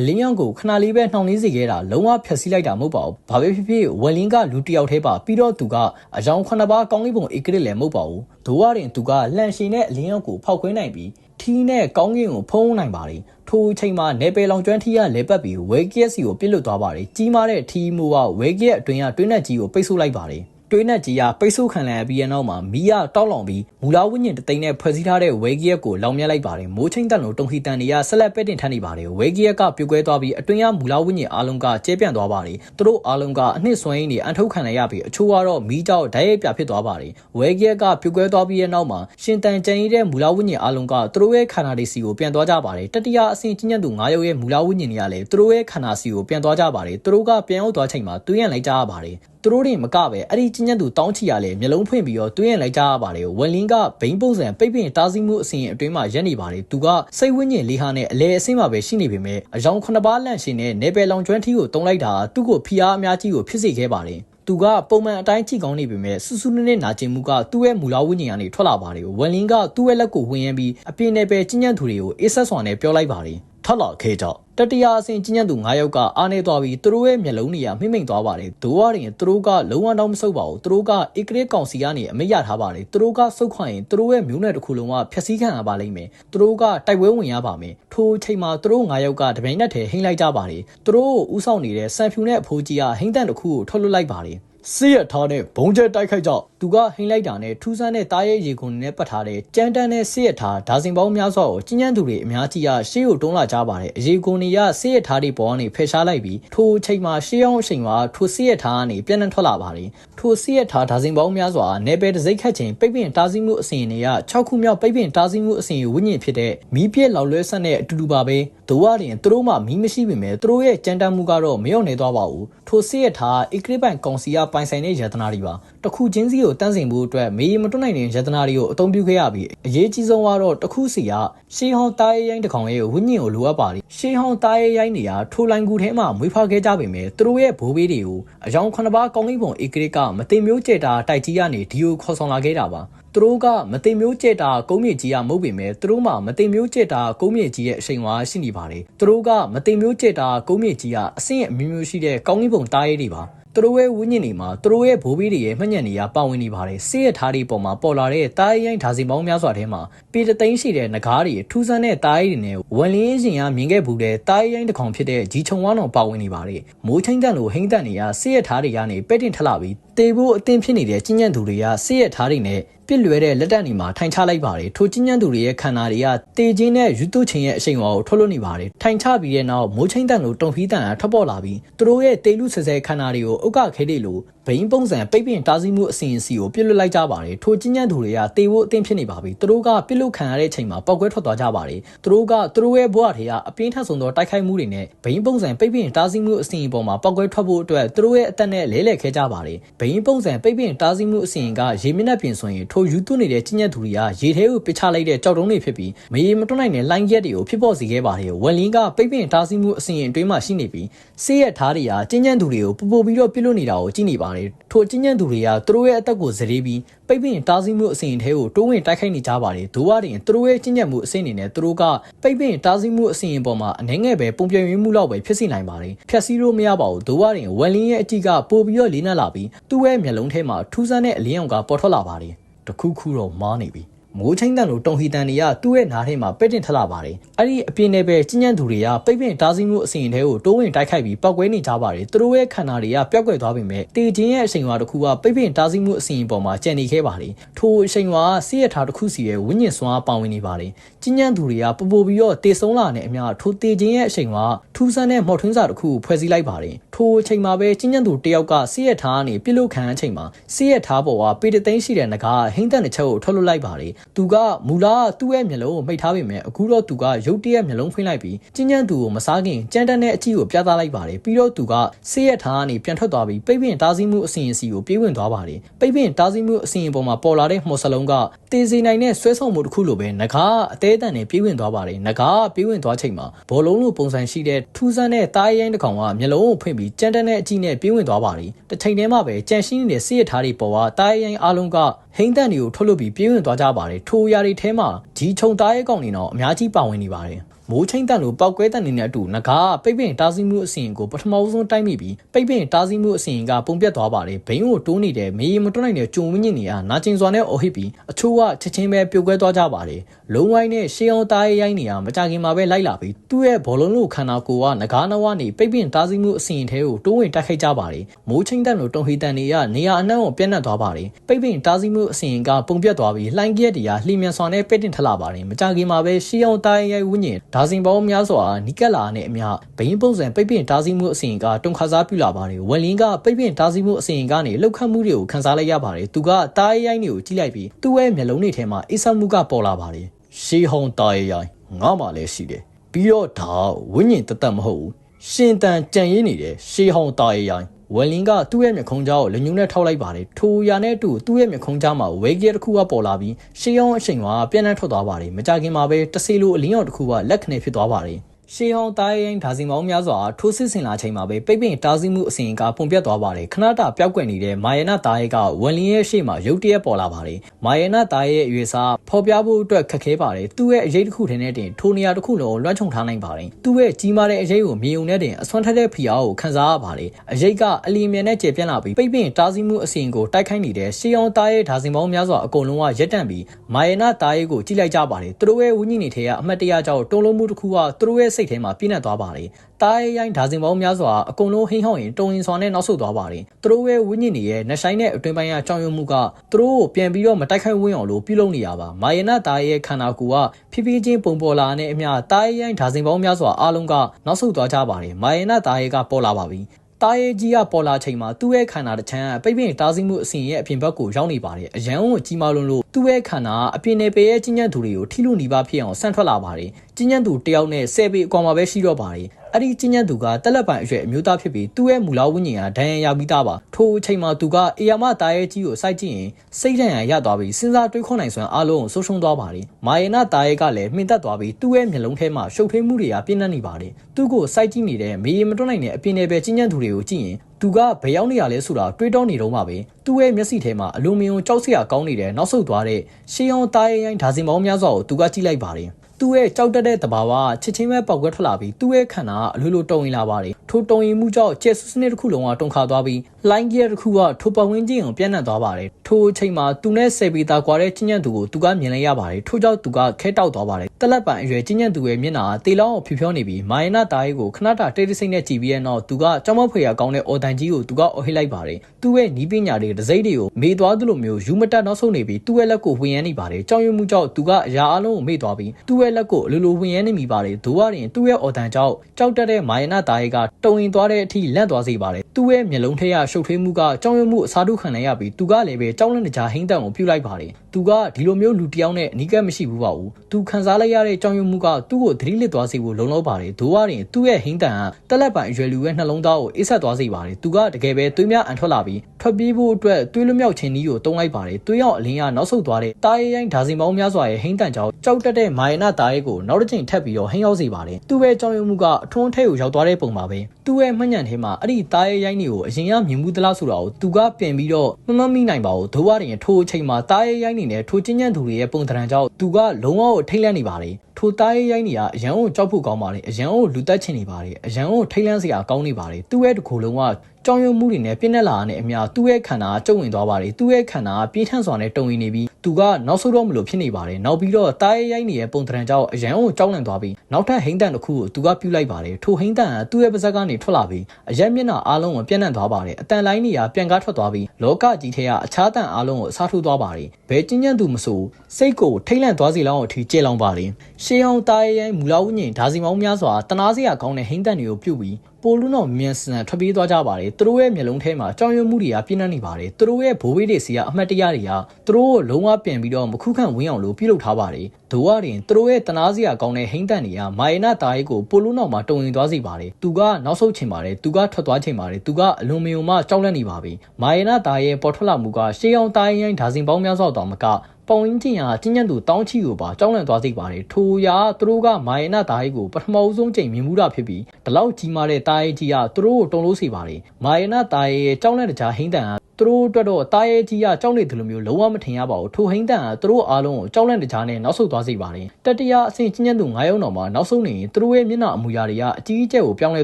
အလင်းရောင်ကိုခဏလေးပဲနှောင်နှင်းစေခဲ့တာလုံးဝဖျက်ဆီးလိုက်တာမဟုတ်ပါဘူး။ဘာပဲဖြစ်ဖြစ်ဝယ်လင်းကလူတစ်ယောက်တည်းပါပြီးတော့သူကအယောင်ခုနှစ်ပါးကောင်းလေးပုံဧကရစ်လည်းမဟုတ်ပါဘူး။ဒိုးရရင်သူကလှန်ရှင်နဲ့အလင်းရောင်ကိုဖောက်ခွင်းနိုင်ပြီးထီးနဲ့ကောင်းကင်ကိုဖုံးနိုင်ပါတယ်။ထိုအချိန်မှာနေပယ်လောင်ကျွမ်းထီးကလဲပတ်ပြီးဝဲကက်စီကိုပြစ်လွတ်သွားပါတယ်။ကြီးမားတဲ့ထီးမိုးကဝဲကက်အတွင်းကတွင်းနဲ့ကြီးကိုပိတ်ဆို့လိုက်ပါတယ်။ တွေးနဲ့ကြီးကပိတ်ဆို့ခံလည်ပြီးတဲ့နောက်မှာမီးရတောက်လောင်ပြီးမူလာဝိညာဉ်တသိန်းနဲ့ဖွဲ့စည်းထားတဲ့ဝဲဂီယက်ကိုလောင်မြလိုက်ပါတယ်မိုးချင်းတန်လိုတုံဟီတန်တွေကဆက်လက်ပဲ့တင်ထမ်းနေပါတယ်ဝဲဂီယက်ကပြိုကွဲသွားပြီးအတွင်းရမူလာဝိညာဉ်အားလုံးကကျဲပြန့်သွားပါတယ်သူတို့အားလုံးကအနှစ်ဆွမ်းရင်းတွေအန်ထုတ်ခံရပြီးအချို့ကတော့မီးကြောက်ဓာတ်ရိုက်ပြဖြစ်သွားပါတယ်ဝဲဂီယက်ကပြိုကွဲသွားပြီးတဲ့နောက်မှာရှင်တန်ကြံရတဲ့မူလာဝိညာဉ်အားလုံးကသူတို့ရဲ့ခန္ဓာတွေစီကိုပြန်သွားကြပါတယ်တတိယအဆင့်ကျဉ်းသူ9ရုပ်ရဲ့မူလာဝိညာဉ်တွေကလည်းသူတို့ရဲ့ခန္ဓာစီကိုပြန်သွားကြပါတယ်သူတို့ကပြန်ရောက်သွားချိန်မှာတွင်းရလိုက်ကြရပါတယ် သူတို့တွေမကပဲအဲ့ဒီကျဉ်းညက်သူတောင်းချီရလဲမျိုးလုံးဖွင့်ပြီးတော့တွင်းရလိုက်ကြရပါတယ်ဝက်လင်းကဘိန်းပုံစံပိတ်ပင်တားဆီးမှုအစဉ်အတွင်းမှာရက်နေပါတယ်သူကစိတ်ဝိညာဉ်လေးဟာနဲ့အလဲအဆင်းမှာပဲရှိနေပေမဲ့အယောင်ခုနှစ်ပါးလန့်ရှင်နဲ့နေပယ်လောင်ကျွမ်းထီကိုတုံးလိုက်တာသူ့ကိုဖိအားအများကြီးကိုဖြစ်စေခဲ့ပါတယ်သူကပုံမှန်အတိုင်းကြည့်ကောင်းနေပေမဲ့စူးစူးနည်းနည်းနာကျင်မှုကသူ့ရဲ့မူလဝိညာဉ်ကနေထွက်လာပါတယ်ဝက်လင်းကသူ့ရဲ့လက်ကိုဝင်ရမ်းပြီးအပြင်းနဲ့ပဲကျဉ်းညံ့သူတွေကိုအေးဆက်စွာနဲ့ပြောလိုက်ပါတယ် ထွက်လာခဲ့ကြတတိယအဆင့်ကျဉ်းညံ့သူ9ယောက်ကအားနေသွားပြီးသူတို့ရဲ့မျက်လုံးတွေကမိမ့်မိန်သွားပါတယ်ဒိုးရရင်သူတို့ကလုံးဝတော့မဆုပ်ပါဘူးသူတို့ကဧကရစ်ကောင်စီကနေအမိတ်ရထားပါတယ်သူတို့ကစုတ်ခွန်ရင်သူတို့ရဲ့မျိုးနွယ်တစ်ခုလုံးကဖျက်ဆီးခံရပါလိမ့်မယ်သူတို့ကတိုက်ပွဲဝင်ရပါမယ်ထိုအချိန်မှာသူတို့9ယောက်ကတပိန်နဲ့ထဲဟိမ့်လိုက်ကြပါတယ်သူတို့ကိုဥဆောင်နေတဲ့စံဖြူနဲ့အဖိုးကြီးကဟိမ့်တန်တစ်ခုကိုထွက်လွတ်လိုက်ပါတယ်စစ်ရထားတဲ့ဘုံကျဲတိုက်ခိုက်ကြောင့်သူကဟိမ့်လိုက်တာနဲ့ထူးဆန်းတဲ့တားရဲရေကုန်နဲ့ပတ်ထားတဲ့ကြမ်းတမ်းတဲ့စစ်ရထားဒါဇင်ပေါင်းများစွာကိုကျဉ်းကျန်းသူတွေအများကြီးကရှေးကိုတွန်းလာကြပါတယ်အရေကုန်တွေကစစ်ရထားတွေပေါ်ကနေဖယ်ရှားလိုက်ပြီးထိုအချိန်မှာရှေးအောင်အချိန်မှာထိုစစ်ရထားကနေပြန်လည်ထွက်လာပါတယ်ထိုစစ်ရထားဒါဇင်ပေါင်းများစွာနေပယ်တစိတ်ခတ်ခြင်းပိတ်ပင်တားဆီးမှုအစဉ်တွေက6ခုမြောက်ပိတ်ပင်တားဆီးမှုအစဉ်ဝိညာဉ်ဖြစ်တဲ့မီးပြက်လောက်လွဲဆက်နဲ့အတူတူပါပဲဒိုးရရင်သူတို့မှမီးမရှိပေမဲ့သူတို့ရဲ့ကြမ်းတမ်းမှုကတော့မလျော့နေသွားပါဘူးထိုစစ်ရထားအီကရစ်ပိုင်ကောင်စီကပိုင်ဆိုင်တဲ့ယတနာတွေပါတခုချင်းစီကိုတန်းစင်မှုအတွက်မေးမတွန်းနိုင်တဲ့ယတနာတွေကိုအသုံးပြုခဲ့ရပြီးအရေးကြီးဆုံးကတော့တခုစီကရှေးဟောင်းတားရဲရိုင်းတစ်ကောင်ရဲ့ဝိညာဉ်ကိုလိုအပ်ပါတယ်ရှေးဟောင်းတားရဲရိုင်းတွေကထိုလိုင်ကူထဲမှာမွေးဖွားခဲ့ကြပေမဲ့သူတို့ရဲ့ဘိုးဘေးတွေကိုအယောင်ခုနှစ်ပါးကောင်းကင်ဘုံဧကရစ်ကမတင်မျိုးကျဲတာတိုက်ကြီးကနေဒီကိုခေါ်ဆောင်လာခဲ့တာပါသူတို့ကမသိမျိုးကျက်တာကုန်းမြေကြီးကမဟုတ်ပေမဲ့သူတို့မှမသိမျိုးကျက်တာကုန်းမြေကြီးရဲ့အချိန်ဝါရှိနေပါတယ်သူတို့ကမသိမျိုးကျက်တာကုန်းမြေကြီးကအဆင့်အမျိုးမျိုးရှိတဲ့ကောင်းကင်ဘုံတားရဲတွေပါ သူတို့ရဲ့ဝိညာဉ်တွေမှာသူတို့ရဲ့ဘိုးဘေးတွေရဲ့မှတ်ညံနေရပါဝင်နေပါတယ်ဆေးရထားတွေပေါ်မှာပေါ်လာတဲ့တားရိုင်းဓာစီပေါင်းများစွာထဲမှာပေတသိန်းရှိတဲ့ငကားတွေထူးဆန်းတဲ့တားရိုင်းတွေနဲ့ဝန်လင်းရှင်ကမြင်ခဲ့ဘူးတဲ့တားရိုင်းတစ်ကောင်ဖြစ်တဲ့ဂျီချုံဝါတော်ပါဝင်နေပါတယ်မိုးချင်းတန်လိုဟိမ့်တန်နေရဆေးရထားတွေကနေပဲ့တင်ထလာပြီး တတေဖို့အသင်ဖြစ်နေတဲ့ကြီးညံ့သူတွေကစိတ်ရထားတွေနဲ့ပြစ်လွယ်တဲ့လက်တက်နေမှာထိုင်ချလိုက်ပါတယ်ထိုကြီးညံ့သူတွေရဲ့ခန္ဓာတွေကတေခြင်းနဲ့ယူတုချင်းရဲ့အရှိန်အဝါကိုထုတ်လွှတ်နေပါတယ်ထိုင်ချပြီးတဲ့နောက်မိုးချင်းတန်လိုတုံဖီးတန်ကထွက်ပေါ်လာပြီးသူတို့ရဲ့တေလူဆဲဆဲခန္ဓာတွေကိုဥက္ကခဲတွေလို ဘိန်းပုံစံပိတ်ပင်တားဆီးမှုအစီအစီကိုပြစ်လွတ်လိုက်ကြပါတယ်ထိုကြီးညံ့သူတွေကတေဖို့အသင်ဖြစ်နေပါပြီသူတို့ကပြစ်လွတ်ခံရတဲ့အချိန်မှာပောက်ကွဲထွက်သွားကြပါတယ်သူတို့ကသူတို့ရဲ့ဘဝတွေကအပြင်းထန်ဆုံးသောတိုက်ခိုက်မှုတွေနဲ့ဘိန်းပုံစံပိတ်ပင်တားဆီးမှုအစီအပေါ်မှာပောက်ကွဲထွက်ဖို့အတွက်သူတို့ရဲ့အသက်နဲ့လဲလှယ်ခဲကြပါတယ်ဘိန်းပုံစံပိတ်ပင်တားဆီးမှုအစီအကရေမျက်နှာပြင်ဆိုရင်ထိုယူသွနေတဲ့ကြီးညက်သူတွေကရေထဲကိုပစ်ချလိုက်တဲ့ကြောက်တုံးတွေဖြစ်ပြီးမရေမတွန်းနိုင်တဲ့လိုင်းရက်တွေကိုဖြစ်ပေါ်စေခဲ့ပါတယ်။ဝက်လင်းကပိတ်ပင်တားဆီးမှုအစီအရင်အတွင်းမှာရှိနေပြီးဆေးရထားတွေကကြီးညက်သူတွေကိုပူပူပြီးတော့ပြစ်လွတ်နေတာကိုကြည့်နေပါတယ်။ထိုကြီးညက်သူတွေကသူတို့ရဲ့အသက်ကိုဇရေပြီးပိတ်ပင်တားဆီးမှုအစီအရင်ထဲကိုတိုးဝင်တိုက်ခိုက်နေကြပါတယ်။ဒိုးဝရင်သူတို့ရဲ့ကြီးညက်မှုအစီအနေနဲ့သူတို့ကပိတ်ပင်တားဆီးမှုအစီအရင်ပေါ်မှာအနေငယ်ပဲပုံပြွင်မှုလောက်ပဲဖြစ်စေနိုင်ပါတယ်။ဖြက်စီးလို့မရပါဘူး။ဒိုးဝရင်ဝက်လင်းရဲ့အကြည့်ကပိုပြီးတော့လေးနက်လာပြီးသူ့ရဲ့မျက်လုံးထဲမှာထူးဆန်းတဲ့အလင်းရောင်ကပေါ်ထွက်လာပါတယ်။တခုခုတော့မားနေပြီ။ မိုးချင်းတန်လိုတုံဟီတန်တွေကသူ့ရဲ့နားထဲမှာပိတ်တင်ထလာပါတယ်။အဲ့ဒီအပြင်းနဲ့ပဲကျဉ်းညံ့သူတွေကပိတ်ပင်တားဆီးမှုအစီအရင်တွေကိုတိုးဝင်တိုက်ခိုက်ပြီးပောက်ကွဲနေကြပါတယ်။သူတို့ရဲ့ခန္ဓာတွေကပျောက်ကွယ်သွားပေမဲ့တေချင်းရဲ့အချိန်ဝါတစ်ခုကပိတ်ပင်တားဆီးမှုအစီအရင်ပေါ်မှာကျန်နေခဲ့ပါတယ်။ထိုအချိန်ဝါစီးရထားတစ်ခုစီရဲ့ဝိညာဉ်စွမ်းအားပါဝင်နေပါတယ်။ကျဉ်းညံ့သူတွေကပပပြီးတော့တေဆုံးလာတဲ့အမျှထိုတေချင်းရဲ့အချိန်ဝါ ထူးဆန်းတဲ့မော်ထွင်းစာတစ်ခုကိုဖွဲ့စည်းလိုက်ပါတယ်။ထိုအချိန်မှာပဲကျဉ်းညံ့သူတယောက်ကစီးရထားကနေပြစ်လို့ခံအချိန်မှာစီးရထားပေါ်ကပေတသိန်းရှိတဲ့ငကားဟိမ့်တန်တစ်ချက်ကိုထွက်လွတ်လိုက်ပါတယ်။သူကမူလကသူ့ရဲ့မျက်လုံးကိုမှိတ်ထားပေမဲ့အခုတော့သူကရုတ်တရက်မျက်လုံးဖွင့်လိုက်ပြီးကျဉ်းကျဉ်သူကိုမစားခင်ကြမ်းတမ်းတဲ့အကြည့်ကိုပြသလိုက်ပါတယ်ပြီးတော့သူကဆေးရထားကနေပြန်ထွက်သွားပြီးပိတ်ပင်တားဆီးမှုအစီအစီကိုပြေးဝင်သွားပါတယ်ပိတ်ပင်တားဆီးမှုအစီအပေါ်မှာပေါ်လာတဲ့မှော်စလုံးကတေစီနိုင်တဲ့ဆွဲဆောင်မှုတစ်ခုလိုပဲငကားအသေးအတန်နဲ့ပြေးဝင်သွားပါတယ်ငကားပြေးဝင်သွားချိန်မှာဘောလုံးလိုပုံစံရှိတဲ့ထူးဆန်းတဲ့တားရိုင်းတစ်ကောင်ကမျက်လုံးကိုဖွင့်ပြီးကြမ်းတမ်းတဲ့အကြည့်နဲ့ပြေးဝင်သွားပါတယ်တစ်ချိန်တည်းမှာပဲကြန့်ရှင်းနေတဲ့ဆေးရထားတွေပေါ်ကတားရိုင်းအားလုံးကဟိမ့်တန်တွေကိုထုတ်လုပ်ပြီးပြေးဝင်သွားကြပါတယ်ထိုအရာတွေထဲမှာဂျီခြုံသားရဲကောင်တွေတော့အများကြီးပါဝင်နေပါတယ် မိုးချင်းတန်လိုပောက်ကွဲတန်နေတဲ့အတူငကားပိတ်ပင်တားဆီးမှုအစီရင်ကိုပထမဆုံးတိုက်မိပြီးပိတ်ပင်တားဆီးမှုအစီရင်ကပုံပြတ်သွားပါတယ်ဘိန်းကိုတိုးနေတဲ့မေးမတွန်းနိုင်တဲ့ကြုံဝင်းညင်တွေကနာကျင်စွာနဲ့အော်ဟစ်ပြီးအချို့ကချက်ချင်းပဲပြုတ်ကွဲသွားကြပါတယ်လုံးဝိုင်းနဲ့ရှေးအောင်တားရိုင်းနေရမကြခင်မှာပဲလိုက်လာပြီးသူ့ရဲ့ဘောလုံးလိုခန္ဓာကိုယ်ကငကားနဝနေပိတ်ပင်တားဆီးမှုအစီရင်ထဲကိုတိုးဝင်တိုက်ခိုက်ကြပါတယ်မိုးချင်းတန်လိုတုံဟီတန်တွေကနေရာအနှံ့ကိုပြန့်နှံ့သွားပါတယ်ပိတ်ပင်တားဆီးမှုအစီရင်ကပုံပြတ်သွားပြီးလှိုင်းကရက်တွေကလှီမြန်စွာနဲ့ပိတ်တင်ထလာပါတယ်မကြခင်မှာပဲရှေးအောင်တားရိုင်းဝင်းညင်ဒါစင်ပေါင်းများစွာစွာနီကက်လာနဲ့အမျှဘိန်းပုံစံပိတ်ပင်တားဆီးမှုအစီရင်ကတုံခါစားပြုလာပါတယ်ဝက်လင်းကပိတ်ပင်တားဆီးမှုအစီရင်ကနေလှုပ်ခတ်မှုတွေကိုခန်းစားလိုက်ရပါတယ်သူကတားရိုင်းတွေကိုကြည့်လိုက်ပြီးသူ့ရဲ့မျက်လုံးတွေထဲမှာအိဆမှုကပေါ်လာပါတယ်ရှေးဟုံတားရိုင်းငါမှလည်းရှိတယ်ပြီးတော့ဒါဝိညာဉ်တသက်မဟုတ်ဘူးရှင်တန်ကြံရင်းနေတဲ့ရှေးဟုံတားရိုင်း ဝယ်လင်းကသူ့ရဲ့မျက်ခုံးကြားကိုလက်ညှိုးနဲ့ထောက်လိုက်ပါတယ်ထိုရာနဲ့တူသူ့ရဲ့မျက်ခုံးကြားမှာဝဲကဲတစ်ခုကပေါ်လာပြီးရှေးအောင်အချိန်ကပြန်နှံ့ထွက်သွားပါတယ်မကြခင်မှာပဲတဆေလိုအလင်းရောင်တစ်ခုကလက်ခနဲ့ဖြစ်သွားပါတယ် ရှေးဟောင်းတိုင်းရင်ဒါစီမောင်းများစွာထိုးစစ်ဆင်လာချိန်မှာပဲပိတ်ပင်တားဆီးမှုအစဉ်ကပုံပြတ်သွားပါတယ်ခဏတာပျောက်ကွယ်နေတဲ့မာယနာတားရဲကဝန်လင်းရဲ့ရှေ့မှာရုတ်တရက်ပေါ်လာပါတယ်မာယနာတားရဲ့အရွေစားဖော်ပြဖို့အတွက်ခက်ခဲပါတယ်သူ့ရဲ့အရေးတစ်ခုထင်းနဲ့တင်ထိုနေရာတစ်ခုလုံးလွှမ်းခြုံထားနိုင်ပါတယ်သူ့ရဲ့ကြီးမားတဲ့အရေးကိုမြေုံနဲ့တင်အစွမ်းထက်တဲ့ဖီအားကိုခန်းစားရပါတယ်အရေးကအလီမြန်နဲ့ကျေပြန့်လာပြီးပိတ်ပင်တားဆီးမှုအစဉ်ကိုတိုက်ခိုက်နေတဲ့ရှေးဟောင်းတားရဲ့ဒါစီမောင်းများစွာအကုန်လုံးကရက်တန့်ပြီးမာယနာတားရဲ့ကိုကြည့်လိုက်ကြပါတယ်သူတို့ရဲ့ဝိညာဉ်တွေထဲကအမှတ်တရကြောင့်တုံးလုံးမှုတစ်ခုကသူတို့ရဲ့စိတ်ထဲမှာပြည့်နှက်သွားသွားပါတယ်။တားရိုင်းဒါဇင်ပေါင်းများစွာအကုန်လုံးဟိမ့်ဟောင်းရင်တုံရင်စွာနဲ့နောက်ဆုတ်သွားပါတယ်။သူတို့ရဲ့ဝိညာဉ်တွေရဲ့နှဆိုင်တဲ့အတွင်းပိုင်းကကြောင်ရုံမှုကသူတို့ကိုပြန်ပြီးတော့မတိုက်ခိုက်ဝင်းအောင်လို့ပြုလုပ်နေရပါ။မာယနာတားရဲ့ခန္ဓာကိုယ်ကဖြည်းဖြည်းချင်းပုံပေါ်လာတဲ့အမျှတားရိုင်းဒါဇင်ပေါင်းများစွာအားလုံးကနောက်ဆုတ်သွားကြပါတယ်။မာယနာတားရဲ့ကပေါ်လာပါပြီ။ တားရဲကြီးကပေါ်လာချိန်မှာသူ့ရဲ့ခန္ဓာတစ်ချမ်းပိတ်ပင်တားဆီးမှုအစဉ်ရဲ့အပြင်ဘက်ကိုရောက်နေပါတယ်အရန်ကိုကြီးမားလွန်းလို့သူ့ရဲ့ခန္ဓာအပြင်နယ်ပယ်ရဲ့ကြီးညံ့သူတွေကိုထိလို့နေပါဖြစ်အောင်ဆန့်ထွက်လာပါတယ်ကြီးညံ့သူတယောက်နဲ့ဆယ်ပေအကွာမှာပဲရှိတော့ပါတယ် အဲ့ဒီကြီးညံ့သူကတက်လက်ပိုင်အရွယ်အမျိုးသားဖြစ်ပြီးသူ့ရဲ့မူလဝိညာဉ်ကဒဏ်ရာရပြီးသားပါထိုအချိန်မှာသူကအေယာမတားရဲကြီးကိုစိုက်ကြည့်ရင်စိတ်ဒဏ်ရာရသွားပြီးစဉ်းစားတွေးခေါ်နိုင်စွမ်းအလုံးကိုဆုံးရှုံးသွားပါတယ်မာယေနာတားရဲကလည်းမှင်သက်သွားပြီးသူ့ရဲ့မျက်လုံးထဲမှာရှုပ်ထွေးမှုတွေကပြင်းထန်နေပါတယ်သူ့ကိုစိုက်ကြည့်နေတဲ့မေးမတွန်းနိုင်တဲ့အပြင်နယ်ပယ်ကြီးညံ့သူတွေကိုကြည့်ရင်သူကဘယ်ရောက်နေရလဲဆိုတာတွေးတောနေတော့မှပဲသူ့ရဲ့မျက်စိထဲမှာအလူမီယံကြောက်စရာကောင်းနေတဲ့နောက်ဆုတ်သွားတဲ့ရှေးအောင်တားရိုင်းဒါစင်ပေါင်းများစွာကိုသူကကြည့်လိုက်ပါတယ် သူ့ရဲ့ကြောက်တတ်တဲ့တဘာဝချစ်ချင်းပဲပေါက်ကွဲထွက်လာပြီးသူ့ရဲ့ခန္ဓာကအလိုလိုတုံရင်လာပါတယ်ထိုတုံရင်မှုကြောင့်ကျက်ဆူစနစ်တစ်ခုလုံးကတုံခါသွားပြီးလိုင်းကျဲတစ်ခုကထိုပတ်ဝန်းကျင်ကိုပြန့်နှံ့သွားပါတယ်ထိုအချိန်မှာသူနဲ့ဆယ်ပီတာကွာတဲ့ကျဉ်းညံ့သူကိုသူကမြင်လိုက်ရပါတယ်ထို့ကြောင့်သူကခဲတောက်သွားပါတယ် တလက်ပံအရွယ်ကျဉ်းညံ့သူရဲ့မျက်နှာတေလောင်းကိုဖြူဖြောနေပြီးမာယနာတားရီကိုခဏတာတိတ်တိစိတ်နဲ့ကြည်ပြီးတဲ့နောက်သူကကြောင်မဖွေရကောင်းတဲ့အော်တန်ကြီးကိုသူကအော်ဟစ်လိုက်ပါတယ်သူ့ရဲ့နီးပညာတွေဒစိမ့်တွေကိုမေးသွားသလိုမျိုးယူမတက်နောက်ဆုံးနေပြီးသူ့ရဲ့လက်ကိုဝင်ရမ်းနေပါတယ်ကြောင်ရွံ့မှုကြောင့်သူကအရာအလုံးကိုမေ့သွားပြီးသူ့ရဲ့လက်ကိုအလိုလိုဝင်ရမ်းနေမိပါတယ်ဒိုးရရင်သူ့ရဲ့အော်တန်ကြောင့်ကြောက်တက်တဲ့မာယနာတားရီကတုံရင်သွားတဲ့အထိလန့်သွားစေပါတယ်သူ့ရဲ့မျက်လုံးထဲကရှုပ်ထွေးမှုကကြောင်ရွံ့မှုအစားထိုးခံလိုက်ရပြီးသူကလည်းပဲကြောက်လန့်တကြားဟိမ့်တန်ကိုပြုတ်လိုက်ပါတယ်သူကဒီလိုမျိုးလူတယောက်နဲ့အနီးကပ်မရှိဘူးပါဘူးသူခံစားလိုက်ရတဲ့ကြောင်ရွံ့မှုကသူ့ကိုသတိလစ်သွားစေဖို့လုံလောက်ပါတယ်ဒိုးရရင်သူ့ရဲ့ဟိမ့်တန်ကတက်လက်ပိုင်အရွယ်လူရဲ့နှလုံးသားကိုအိတ်ဆက်သွားစေပါတယ်သူကတကယ်ပဲသွေးများအန်ထွက်လာပြီးထွက်ပြေးဖို့အတွက်သွေးလွမြောက်ခြင်းနည်းကိုတုံးလိုက်ပါတယ်သွေးရောက်အလင်းကနောက်ဆုတ်သွားတဲ့တားရဲရိုင်းဒါဇင်ပေါင်းများစွာရဲ့ဟိမ့်တန်ကြောင့်ကြောက်တက်တဲ့မာယနာတားရဲကိုနောက်တစ်ချိန်ထပ်ပြီးတော့ဟင်းရောက်စေပါတယ်သူ့ရဲ့ကြောင်ရွံ့မှုကအထွန်းထဲကိုရောက်သွားတဲ့ပုံပါပဲသူ့ရဲ့မှတ်ညံထဲမှာအဲ့ဒီတားရဲရိုင်းတွေကိုအရင်ကမြင်မှုသလားဆိုတာကိုသူကပြင်ပြီးတော့မမမိနိုင်ပါဘူးဒိုးဝရင်ထိုအချိန်မှာတားရဲရိုင်းနေနဲ့ထိုချင်းညံ့သူတွေရဲ့ပုံသဏ္ဍာန်ကြောင့်သူကလုံးဝကိုထိတ်လန့်နေပါတယ်ထိုတားရဲရိုင်းနေကအရန်ကိုကြောက်ဖို့ကောင်းပါတယ်အရန်ကိုလူတက်ချင်နေပါတယ်အရန်ကိုထိတ်လန့်စရာကောင်းနေပါတယ်သူ့ရဲ့တစ်ခုလုံးက ကြောင်ရုံမှုတွေနဲ့ပြင်းနဲ့လာတဲ့အမျှသူ့ရဲ့ခန္ဓာကျုံဝင်သွားပါတယ်သူ့ရဲ့ခန္ဓာပြင်းထန်စွာနဲ့တုံရင်နေပြီးသူကနောက်ဆုတ်တော့မလို့ဖြစ်နေပါတယ်နောက်ပြီးတော့တားရဲရိုင်းနေတဲ့ပုံသဏ္ဍာန်ကြောင့်အရန်ကိုကြောက်လန့်သွားပြီးနောက်ထပ်ဟိန်းတန်တစ်ခုကိုသူကပြုတ်လိုက်ပါတယ်ထိုဟိန်းတန်ကသူ့ရဲ့ပါးစပ်ကနေထွက်လာပြီးအရက်မျက်နှာအားလုံးကိုပြန့်နှံ့သွားပါတယ်အတန်လိုင်းနေရာပြန်ကားထွက်သွားပြီးလောကကြီးထဲကအခြားတန်အားလုံးကိုအစားထိုးသွားပါတယ်ဘယ်ကျဉ်းကျဉ်သူမဆိုစိတ်ကိုထိတ်လန့်သွားစေလောက်အောင်အထိကျေလောင်ပါတယ်ရှေးဟောင်းတားရဲရိုင်းမူလာဝဉ္ဉ္ဒါစီမောင်းများစွာတနာစရာကောင်းတဲ့ဟိန်းတန်တွေကိုပြုတ်ပြီးပိုလူနော်မြန်ဆန်ထွက်ပြေးသွားကြပါတယ်သူတို့ရဲ့မျက်လုံးထဲမှာကြောင်ရွံ့မှုတွေကပြင်းနှံ့နေပါတယ်သူတို့ရဲ့ဘိုးဘေးတွေစီကအမှတ်တရတွေကသူတို့ကိုလုံးဝပြန်ပြီးတော့မခုခံဝင်းအောင်လို့ပြုလုပ်ထားပါတယ်ဒိုးရရင်သူတို့ရဲ့တနာစရာကောင်းတဲ့ဟိမ့်တန်တွေကမာယနာတာရဲကိုပိုလူနော်မှာတုံရင်သွားစေပါတယ်သူကနောက်ဆုတ်ချင်ပါတယ်သူကထွက်သွားချင်ပါတယ်သူကအလွန်မယုံမှကြောက်လန့်နေပါပြီမာယနာတာရဲပေါ်ထွက်လာမှုကရှေးအောင်တာရင်ဒါစင်ပေါင်းများစွာတော့မက ပုံရင်းချင်းဟာကျဉ်းညံ့သူတောင်းချီကိုပါကြောက်လန့်သွားစေပါတယ်ထိုရာသူတို့ကမာယနာတာရီကိုပထမအဆုံးချိန်မြင်မှုတာဖြစ်ပြီးဒီလောက်ကြီးမားတဲ့တာရီကြီးကသူတို့ကိုတုံလို့စေပါတယ်မာယနာတာရီရဲ့ကြောက်လန့်တကြားဟိမ့်တန်က သူတို့အတွက်တော့တာရဲကြီးကကြောက်နေတယ်လို့မျိုးလုံးဝမထင်ရပါဘူးထိုဟိမ့်တန်ကသူတို့အားလုံးကိုကြောက်လန့်တကြားနဲ့နောက်ဆုတ်သွားစေပါတယ်တတရအဆင့်ကျဉ်းညံ့သူ9ယောက်တော်မှာနောက်ဆုံးနေရင်သူတို့ရဲ့မျက်နှာအမူအရာတွေကအကြီးအကျယ်ကိုပြောင်းလဲ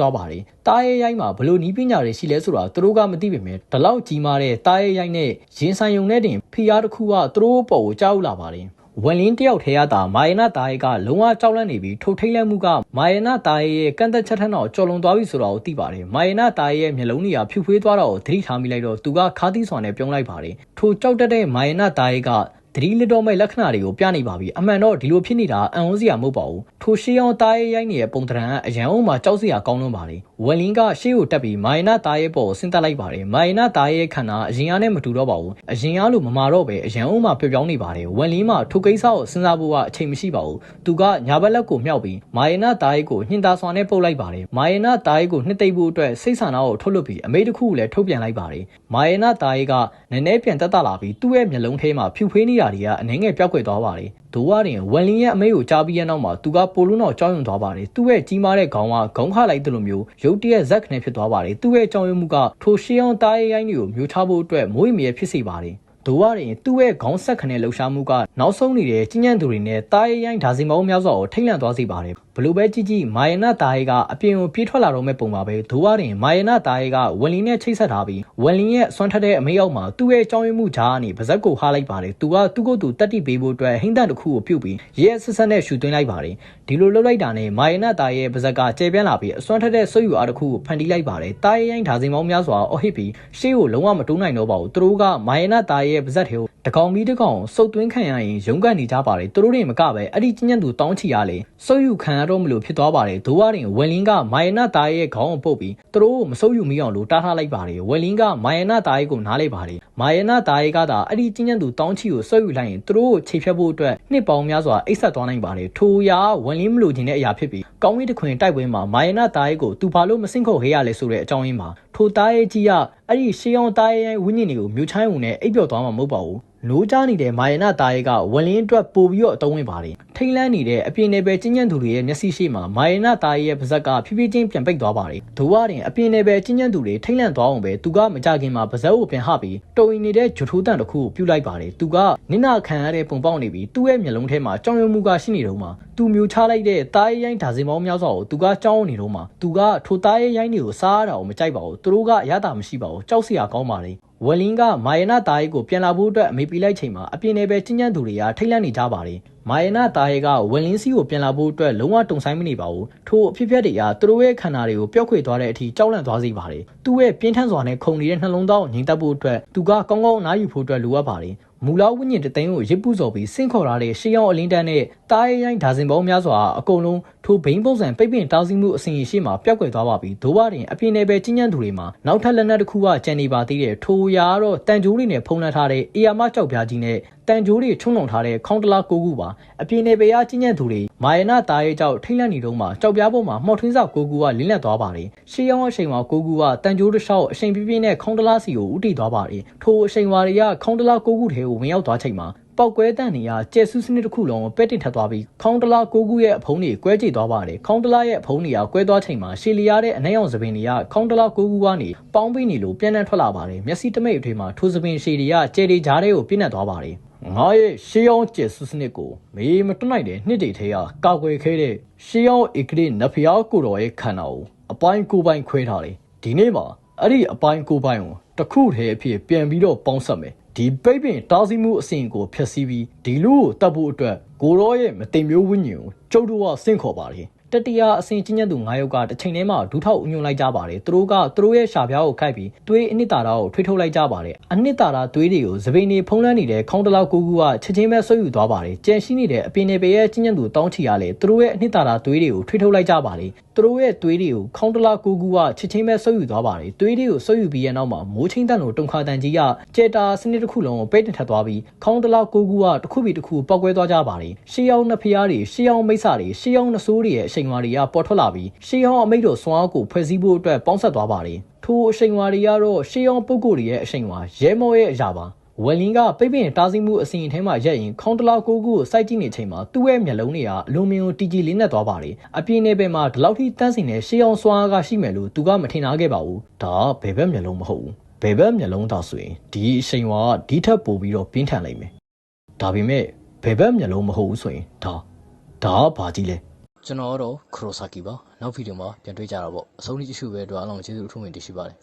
သွားပါတယ်တာရဲရိုင်းမှာဘလို့နီးပညာတွေရှိလဲဆိုတာသူတို့ကမသိပေမဲ့ဒီလောက်ကြီးမားတဲ့တာရဲရိုင်းနဲ့ရင်ဆိုင်ယုံနဲ့တင်ဖီအားတစ်ခုကသူတို့ပေါ်ကိုကြောက်လာပါတယ် ဝန်လင်းတယောက်ထဲရတာမာယနာတာရဲကလုံးဝကြောက်လန့်နေပြီးထိုထိတ်လန့်မှုကမာယနာတာရဲရဲ့ကန့်သက်ချက်ထက်တော့ကြော်လွန်သွားပြီဆိုတာကိုသိပါတယ်မာယနာတာရဲရဲ့မျက်လုံးတွေကဖြူဖွေးသွားတော့သတိထားမိလိုက်တော့သူကခါးသီးစွာနဲ့ပြုံးလိုက်ပါတယ်ထိုကြောက်တတ်တဲ့မာယနာတာရဲကတတိလတော်မဲ့လက္ခဏာတွေကိုပြနေပါပြီအမှန်တော့ဒီလိုဖြစ်နေတာအံ့ဩစရာမဟုတ်ပါဘူးထိုရှေးအောင်တားရဲရိုင်းနေတဲ့ပုံတံကအရန်အောင်မှာကြောက်စရာကောင်းလွန်းပါလေ ဝယ်လင်းကရှေးကိုတက်ပြီးမိုင်နာတားရဲပေါ်ကိုဆင်းသက်လိုက်ပါတယ်မိုင်နာတားရဲခန္ဓာအရင်ကနဲ့မတူတော့ပါဘူးအရင်ကလိုမမာတော့ပဲအရန်အောင်မှာပျော့ပြောင်းနေပါတယ်ဝယ်လင်းမှာထိုကိစ္စကိုစဉ်းစားဖို့ကအချိန်မရှိပါဘူးသူကညာဘက်လက်ကိုမြှောက်ပြီးမိုင်နာတားရဲကိုညှင်သာစွာနဲ့ပုတ်လိုက်ပါတယ်မိုင်နာတားရဲကိုနှစ်သိမ့်ဖို့အတွက်စိတ်ဆန္ဒကိုထုတ်လွှတ်ပြီးအမေတစ်ခုကိုလည်းထုတ်ပြန်လိုက်ပါတယ်မိုင်နာတားရဲကနည်းနည်းပြန်တက်တာလာပြီးသူ့ရဲ့မျက်လုံးထဲမှာဖြူဖွေးနေတာတွေကအနှဲငယ်ပျောက်ကွယ်သွားပါတယ်ဒိုးဝရင်ဝမ်လင်းရဲ့အမေကိုကြားပြီးရနောက်မှာသူကပိုလုံးတော့ကြောင်းရွံသွားပါတယ်သူ့ရဲ့ကြီးမားတဲ့ခေါင်းကဂုံခလိုက်တယ်လို့မျိုးရုတ်တရက်ဇက်ခနဲ့ဖြစ်သွားပါတယ်သူ့ရဲ့ကြောင်းရွံမှုကထိုရှေးအောင်တားရိုင်းတွေကိုမျိုးချဖို့အတွက်မွေးမြဲဖြစ်စေပါတယ်ဒိုးဝရင်သူ့ရဲ့ခေါင်းဆက်ခနဲ့လှူရှားမှုကနောက်ဆုံးနေတဲ့ကျဉ်းညံ့သူတွေနဲ့တားရိုင်းဒါစီမောင်းများစွာကိုထိတ်လန့်သွားစေပါတယ်ဘလို့ပဲကြည့်ကြည့်မာယနာတာယေကအပြင်ကိုပြေးထွက်လာတော့မဲ့ပုံပါပဲဒိုးဝရင်မာယနာတာယေကဝလီနဲ့ချိတ်ဆက်ထားပြီးဝလီရဲ့ဆွမ်းထက်တဲ့အမေရောက်မှာသူ့ရဲ့ကြောင်းရွံ့မှုဂျားကနေပါဇက်ကိုဟားလိုက်ပါတယ်သူကသူ့ကိုယ်သူတက်တိပေးဖို့အတွက်ဟိမ့်တန်တစ်ခုကိုပြုတ်ပြီးရဲဆက်ဆက်နဲ့ရှူသွင်းလိုက်ပါတယ်ဒီလိုလှုပ်လိုက်တာနဲ့မာယနာတာယေပါဇက်ကကျေပြန့်လာပြီးအစွမ်းထက်တဲ့ဆွေယူအားတစ်ခုကိုဖန်တီးလိုက်ပါတယ်တာယေရိုင်းဒါစင်ပေါင်းများစွာအော်ဟစ်ပြီးရှေ့ကိုလုံးဝမတိုးနိုင်တော့ပါဘူးသူတို့ကမာယနာတာယေပါဇက်ထဲကိုတကောင်မီတကောင်စုပ်သွင်းခံရရင်ရုန်းကန်နေကြပါတယ်သူတို့တွေမကပဲအဲ့ဒီကျဉ်းညံ့သူတောင်းချီရလေဆွေယူခံရတော့မလို့ဖြစ်သွားပါပါတယ်ဒိုးဝရင်ဝယ်လင်းကမိုင်နာတာရဲ့ခေါင်းကိုပုတ်ပြီးသူတို့ကိုမစိုးယူမိအောင်လို့တားထားလိုက်ပါတယ်ဝယ်လင်းကမိုင်နာတာရဲ့ကိုနားလိုက်ပါတယ်မိုင်နာတာရဲ့ကသာအဲ့ဒီကျဉ်းကျဉ်သူတောင်းချီကိုဆွဲယူလိုက်ရင်သူတို့ကိုခြေဖြတ်ဖို့အတွက်နှစ်ပေါင်းများစွာအိတ်ဆက်သွားနိုင်ပါတယ်ထိုရာဝယ်လင်းမလို့ခြင်းတဲ့အရာဖြစ်ပြီးကောင်းကင်တခွင်တိုက်ပွဲမှာမိုင်နာတာရဲ့ကိုသူဘာလို့မစင့်ခုတ်ဟေးရလဲဆိုတဲ့အကြောင်းရင်းမှာထိုတာရဲ့ကြီးကအဲ့ဒီရှေးအောင်တာရဲ့ဝိညာဉ်တွေကိုမြူချိုင်းဝင်နဲ့အိပ်ပျော်သွားမှာမဟုတ်ပါဘူး နိုးကြားနေတဲ့မာယနာတာရဲကဝန်လင်းအတွက်ပို့ပြီးတော့အတုံးဝင်ပါတယ်ထိတ်လန့်နေတဲ့အပြင်နယ်ပယ်ကျဉ်းကျဉ်သူတွေရဲ့မျက်စိရှိမှာမာယနာတာရဲရဲ့ပါဇက်ကဖြည်းဖြည်းချင်းပြန်ပိတ်သွားပါတယ်ဒိုးဝရင်အပြင်နယ်ပယ်ကျဉ်းကျဉ်သူတွေထိတ်လန့်သွားအောင်ပဲသူကမကြခင်မှာပါဇက်ကိုပြန်ဟပြီးတုံရင်နေတဲ့ဂျိုထိုးတန်တစ်ခုကိုပြုတ်လိုက်ပါတယ်သူကနင့်နာခံရတဲ့ပုံပေါက်နေပြီးသူ့ရဲ့မျက်လုံးထဲမှာကြောင်ရုံမူကရှိနေတော့မှ သူမျိုးချလိုက်တဲ့တားရဲရိုင်းဒါစင်ပေါင်းများစွာကိုသူကကြောင်းနေတော့မှသူကထိုတားရဲရိုင်းတွေကိုစားရတာကိုမကြိုက်ပါဘူးသူတို့ကအရသာမရှိပါဘူးကြောက်စရာကောင်းပါလေဝလင်းကမာယနာတာရဲကိုပြန်လာဖို့အတွက်အမေပေးလိုက်ချိန်မှာအပြင်နယ်ပဲကျဉ်းကျဉ်သူတွေကထိတ်လန့်နေကြပါတယ်မာယနာတာရဲကဝလင်းစီကိုပြန်လာဖို့အတွက်လုံးဝတုံဆိုင်မနေပါဘူးထိုအဖြစ်အပျက်တွေကသူတို့ရဲ့ခန္ဓာတွေကိုပျောက်ခွေသွားတဲ့အထိကြောက်လန့်သွားစေပါတယ်သူ့ရဲ့ပြင်းထန်စွာနဲ့ခုန်နေတဲ့နှလုံးသားကိုငြိမ်သက်ဖို့အတွက်သူကကောင်းကောင်းအနားယူဖို့အတွက်လိုအပ်ပါတယ်မူလာဝိညာဉ်တသိန်းကိုရစ်ပူစော်ပြီးဆင့်ခေါ်ထားတဲ့ရှေးအောင်အလင်းတန်းနဲ့ တားရဲရိုင်းဒါဇင်ပေါင်းများစွာအကုန်လုံးထိုဘိန်းပုံစံပိတ်ပင်တောင်းစီမှုအစဉ်အရှိမှပျောက်ကွယ်သွားပါပြီဒိုးဝရင်အပြင်းနယ်ပဲကြီးညံ့သူတွေမှာနောက်ထပ်လက်နက်တစ်ခုကကျန်နေပါသေးတယ်ထိုရာကတော့တန်ကြိုးတွေနဲ့ဖုံးလွှမ်းထားတဲ့အေယာမကြောက်ပြားကြီးနဲ့တန်ကြိုးတွေချုံလုံထားတဲ့ခေါင်းတလားကိုကူပါအပြင်းနယ်ပဲရကြီးညံ့သူတွေမာယနာတားရဲကြောက်ထိတ်လန့်နေတော့မှကြောက်ပြားပေါ်မှာမှော်ထွင်းစောက်ကိုကူကလင်းလက်သွားပါတယ်ရှေးအောင်အချိန်မှာကိုကူကတန်ကြိုးတစ်လျှောက်အချိန်ပြည့်ပြည့်နဲ့ခေါင်းတလားစီကိုဥတီသွားပါတယ်ထိုအချိန်ဝါတွေကခေါင်းတလားကိုကူထဲကိုဝင်ရောက်သွားချိန်မှာ ပောက်ကွဲတန်နေရကျဲဆူးစနစ်တစ်ခုလုံးကိုပဲ့တင်ထပ်သွားပြီးခေါင်းတလားကိုကူရဲ့အဖုံးတွေကွဲကြေသွားပါတယ်ခေါင်းတလားရဲ့အဖုံးတွေကကွဲသွားချိန်မှာရှီလီယာတဲ့အနှဲအောင်သပင်တွေကခေါင်းတလားကိုကူကနေပေါင်းပြီးနေလို့ပြန်နှံ့ထွက်လာပါတယ်မျက်စိတမိတ်အထွေမှာထိုးသပင်ရှီတွေကကျဲတွေကြားထဲကိုပြည့်နှက်သွားပါတယ်ငါရဲ့ရှေးအောင်ကျဲဆူးစနစ်ကိုမေးမတွနိုင်တဲ့နှစ်တွေထဲကကာကွယ်ခဲ့တဲ့ရှေးအောင်ဧကတိနဖျားကိုတော်ရဲ့ခန္ဓာကိုအပိုင်းကိုပိုင်းခွဲထားတယ်ဒီနေ့မှာအဲ့ဒီအပိုင်းကိုပိုင်းကိုတစ်ခုတည်းအဖြစ်ပြန်ပြီးတော့ပေါင်းဆက်မယ် ဒီပိတ်ပင်တားဆီးမှုအစဉ်ကိုဖျက်ဆီးပြီးဒီလူကိုတတ်ဖို့အတွက်ကိုရောရဲ့မတိမ်မျိုးဝိညာဉ်ကိုကျုပ်တို့ကစင့်ခေါ်ပါတယ် တတိယအစဉ်ချင်းညက်သူ9ယောက်ကတစ်ချိန်တည်းမှာဒူးထောက်ညွှန်လိုက်ကြပါတယ်သူတို့ကသူတို့ရဲ့ရှာပြားကိုခိုက်ပြီးသွေးအနှစ်သာရကိုထွေးထုတ်လိုက်ကြပါတယ်အနှစ်သာရသွေးတွေကိုသပင်းတွေဖုံးလွှမ်းနေတဲ့ခေါင်းတလောက်ကူကူကချက်ချင်းပဲဆွတ်ယူသွားပါတယ်ကြံရှိနေတဲ့အပင်နယ်ပယ်ရဲ့ချင်းညက်သူတောင်းချီရလေသူတို့ရဲ့အနှစ်သာရသွေးတွေကိုထွေးထုတ်လိုက်ကြပါတယ်သူတို့ရဲ့သွေးတွေကိုခေါင်းတလောက်ကူကူကချက်ချင်းပဲဆွတ်ယူသွားပါတယ်သွေးတွေကိုဆွတ်ယူပြီးရဲ့နောက်မှာမိုးချင်းတန်လိုတုံခါတန်ကြီးကကျေတာစနစ်တစ်ခုလုံးကိုပိတ်တင်ထပ်သွားပြီးခေါင်းတလောက်ကူကူကတစ်ခုပြီးတစ်ခုပောက်ကွဲသွားကြပါတယ်ရှေးအောင်နှစ်ဖျားတွေရှေးအောင်မိတ်ဆာတွေရှေးအောင်နှဆိုးတွေရဲ့အချိန်ဝါတွေကပေါ်ထွက်လာပြီးရှေးအောင်အမိတ်တို့စွမ်းအားကိုဖွဲ့စည်းဖို့အတွက်ပေါင်းဆက်သွားပါတယ်ထိုအချိန်ဝါတွေကတော့ရှေးအောင်ပုဂ္ဂိုလ်တွေရဲ့အချိန်ဝါရဲမောရဲ့အရာပါဝယ်လင်းကပိတ်ပင်တားဆီးမှုအစီအထဲမှာရက်ရင်ခေါင်းတလောက်ကိုကိုကိုစိုက်ကြည့်နေချိန်မှာသူ့ရဲ့မျက်လုံးတွေကအလိုမင်းကိုတီကြီးလေးနဲ့သွားပါတယ်အပြင်းနဲ့ပဲမှာဒီလောက်ထိတန်းစင်တဲ့ရှေးအောင်စွာကရှိမယ်လို့သူကမထင်ထားခဲ့ပါဘူးဒါဘယ်ဘက်မျက်လုံးမဟုတ်ဘူးဘယ်ဘက်မျက်လုံးသာဆိုရင်ဒီအချိန်ဝါကဒီထက်ပိုပြီးတော့ပြင်းထန်လိမ့်မယ်ဒါပေမဲ့ဘယ်ဘက်မျက်လုံးမဟုတ်ဘူးဆိုရင်ဒါဒါကဘာကြီးလဲ ကျွန်တော်တော့ခရိုဆာကီပါနောက်ဗီဒီယိုမှာပြန်တွေ့ကြတာပေါ့အဆုံးထိကြည့်ရှုပဲအတွက်အားလုံးကျေးဇူးအထူးတင်ရှိပါတယ်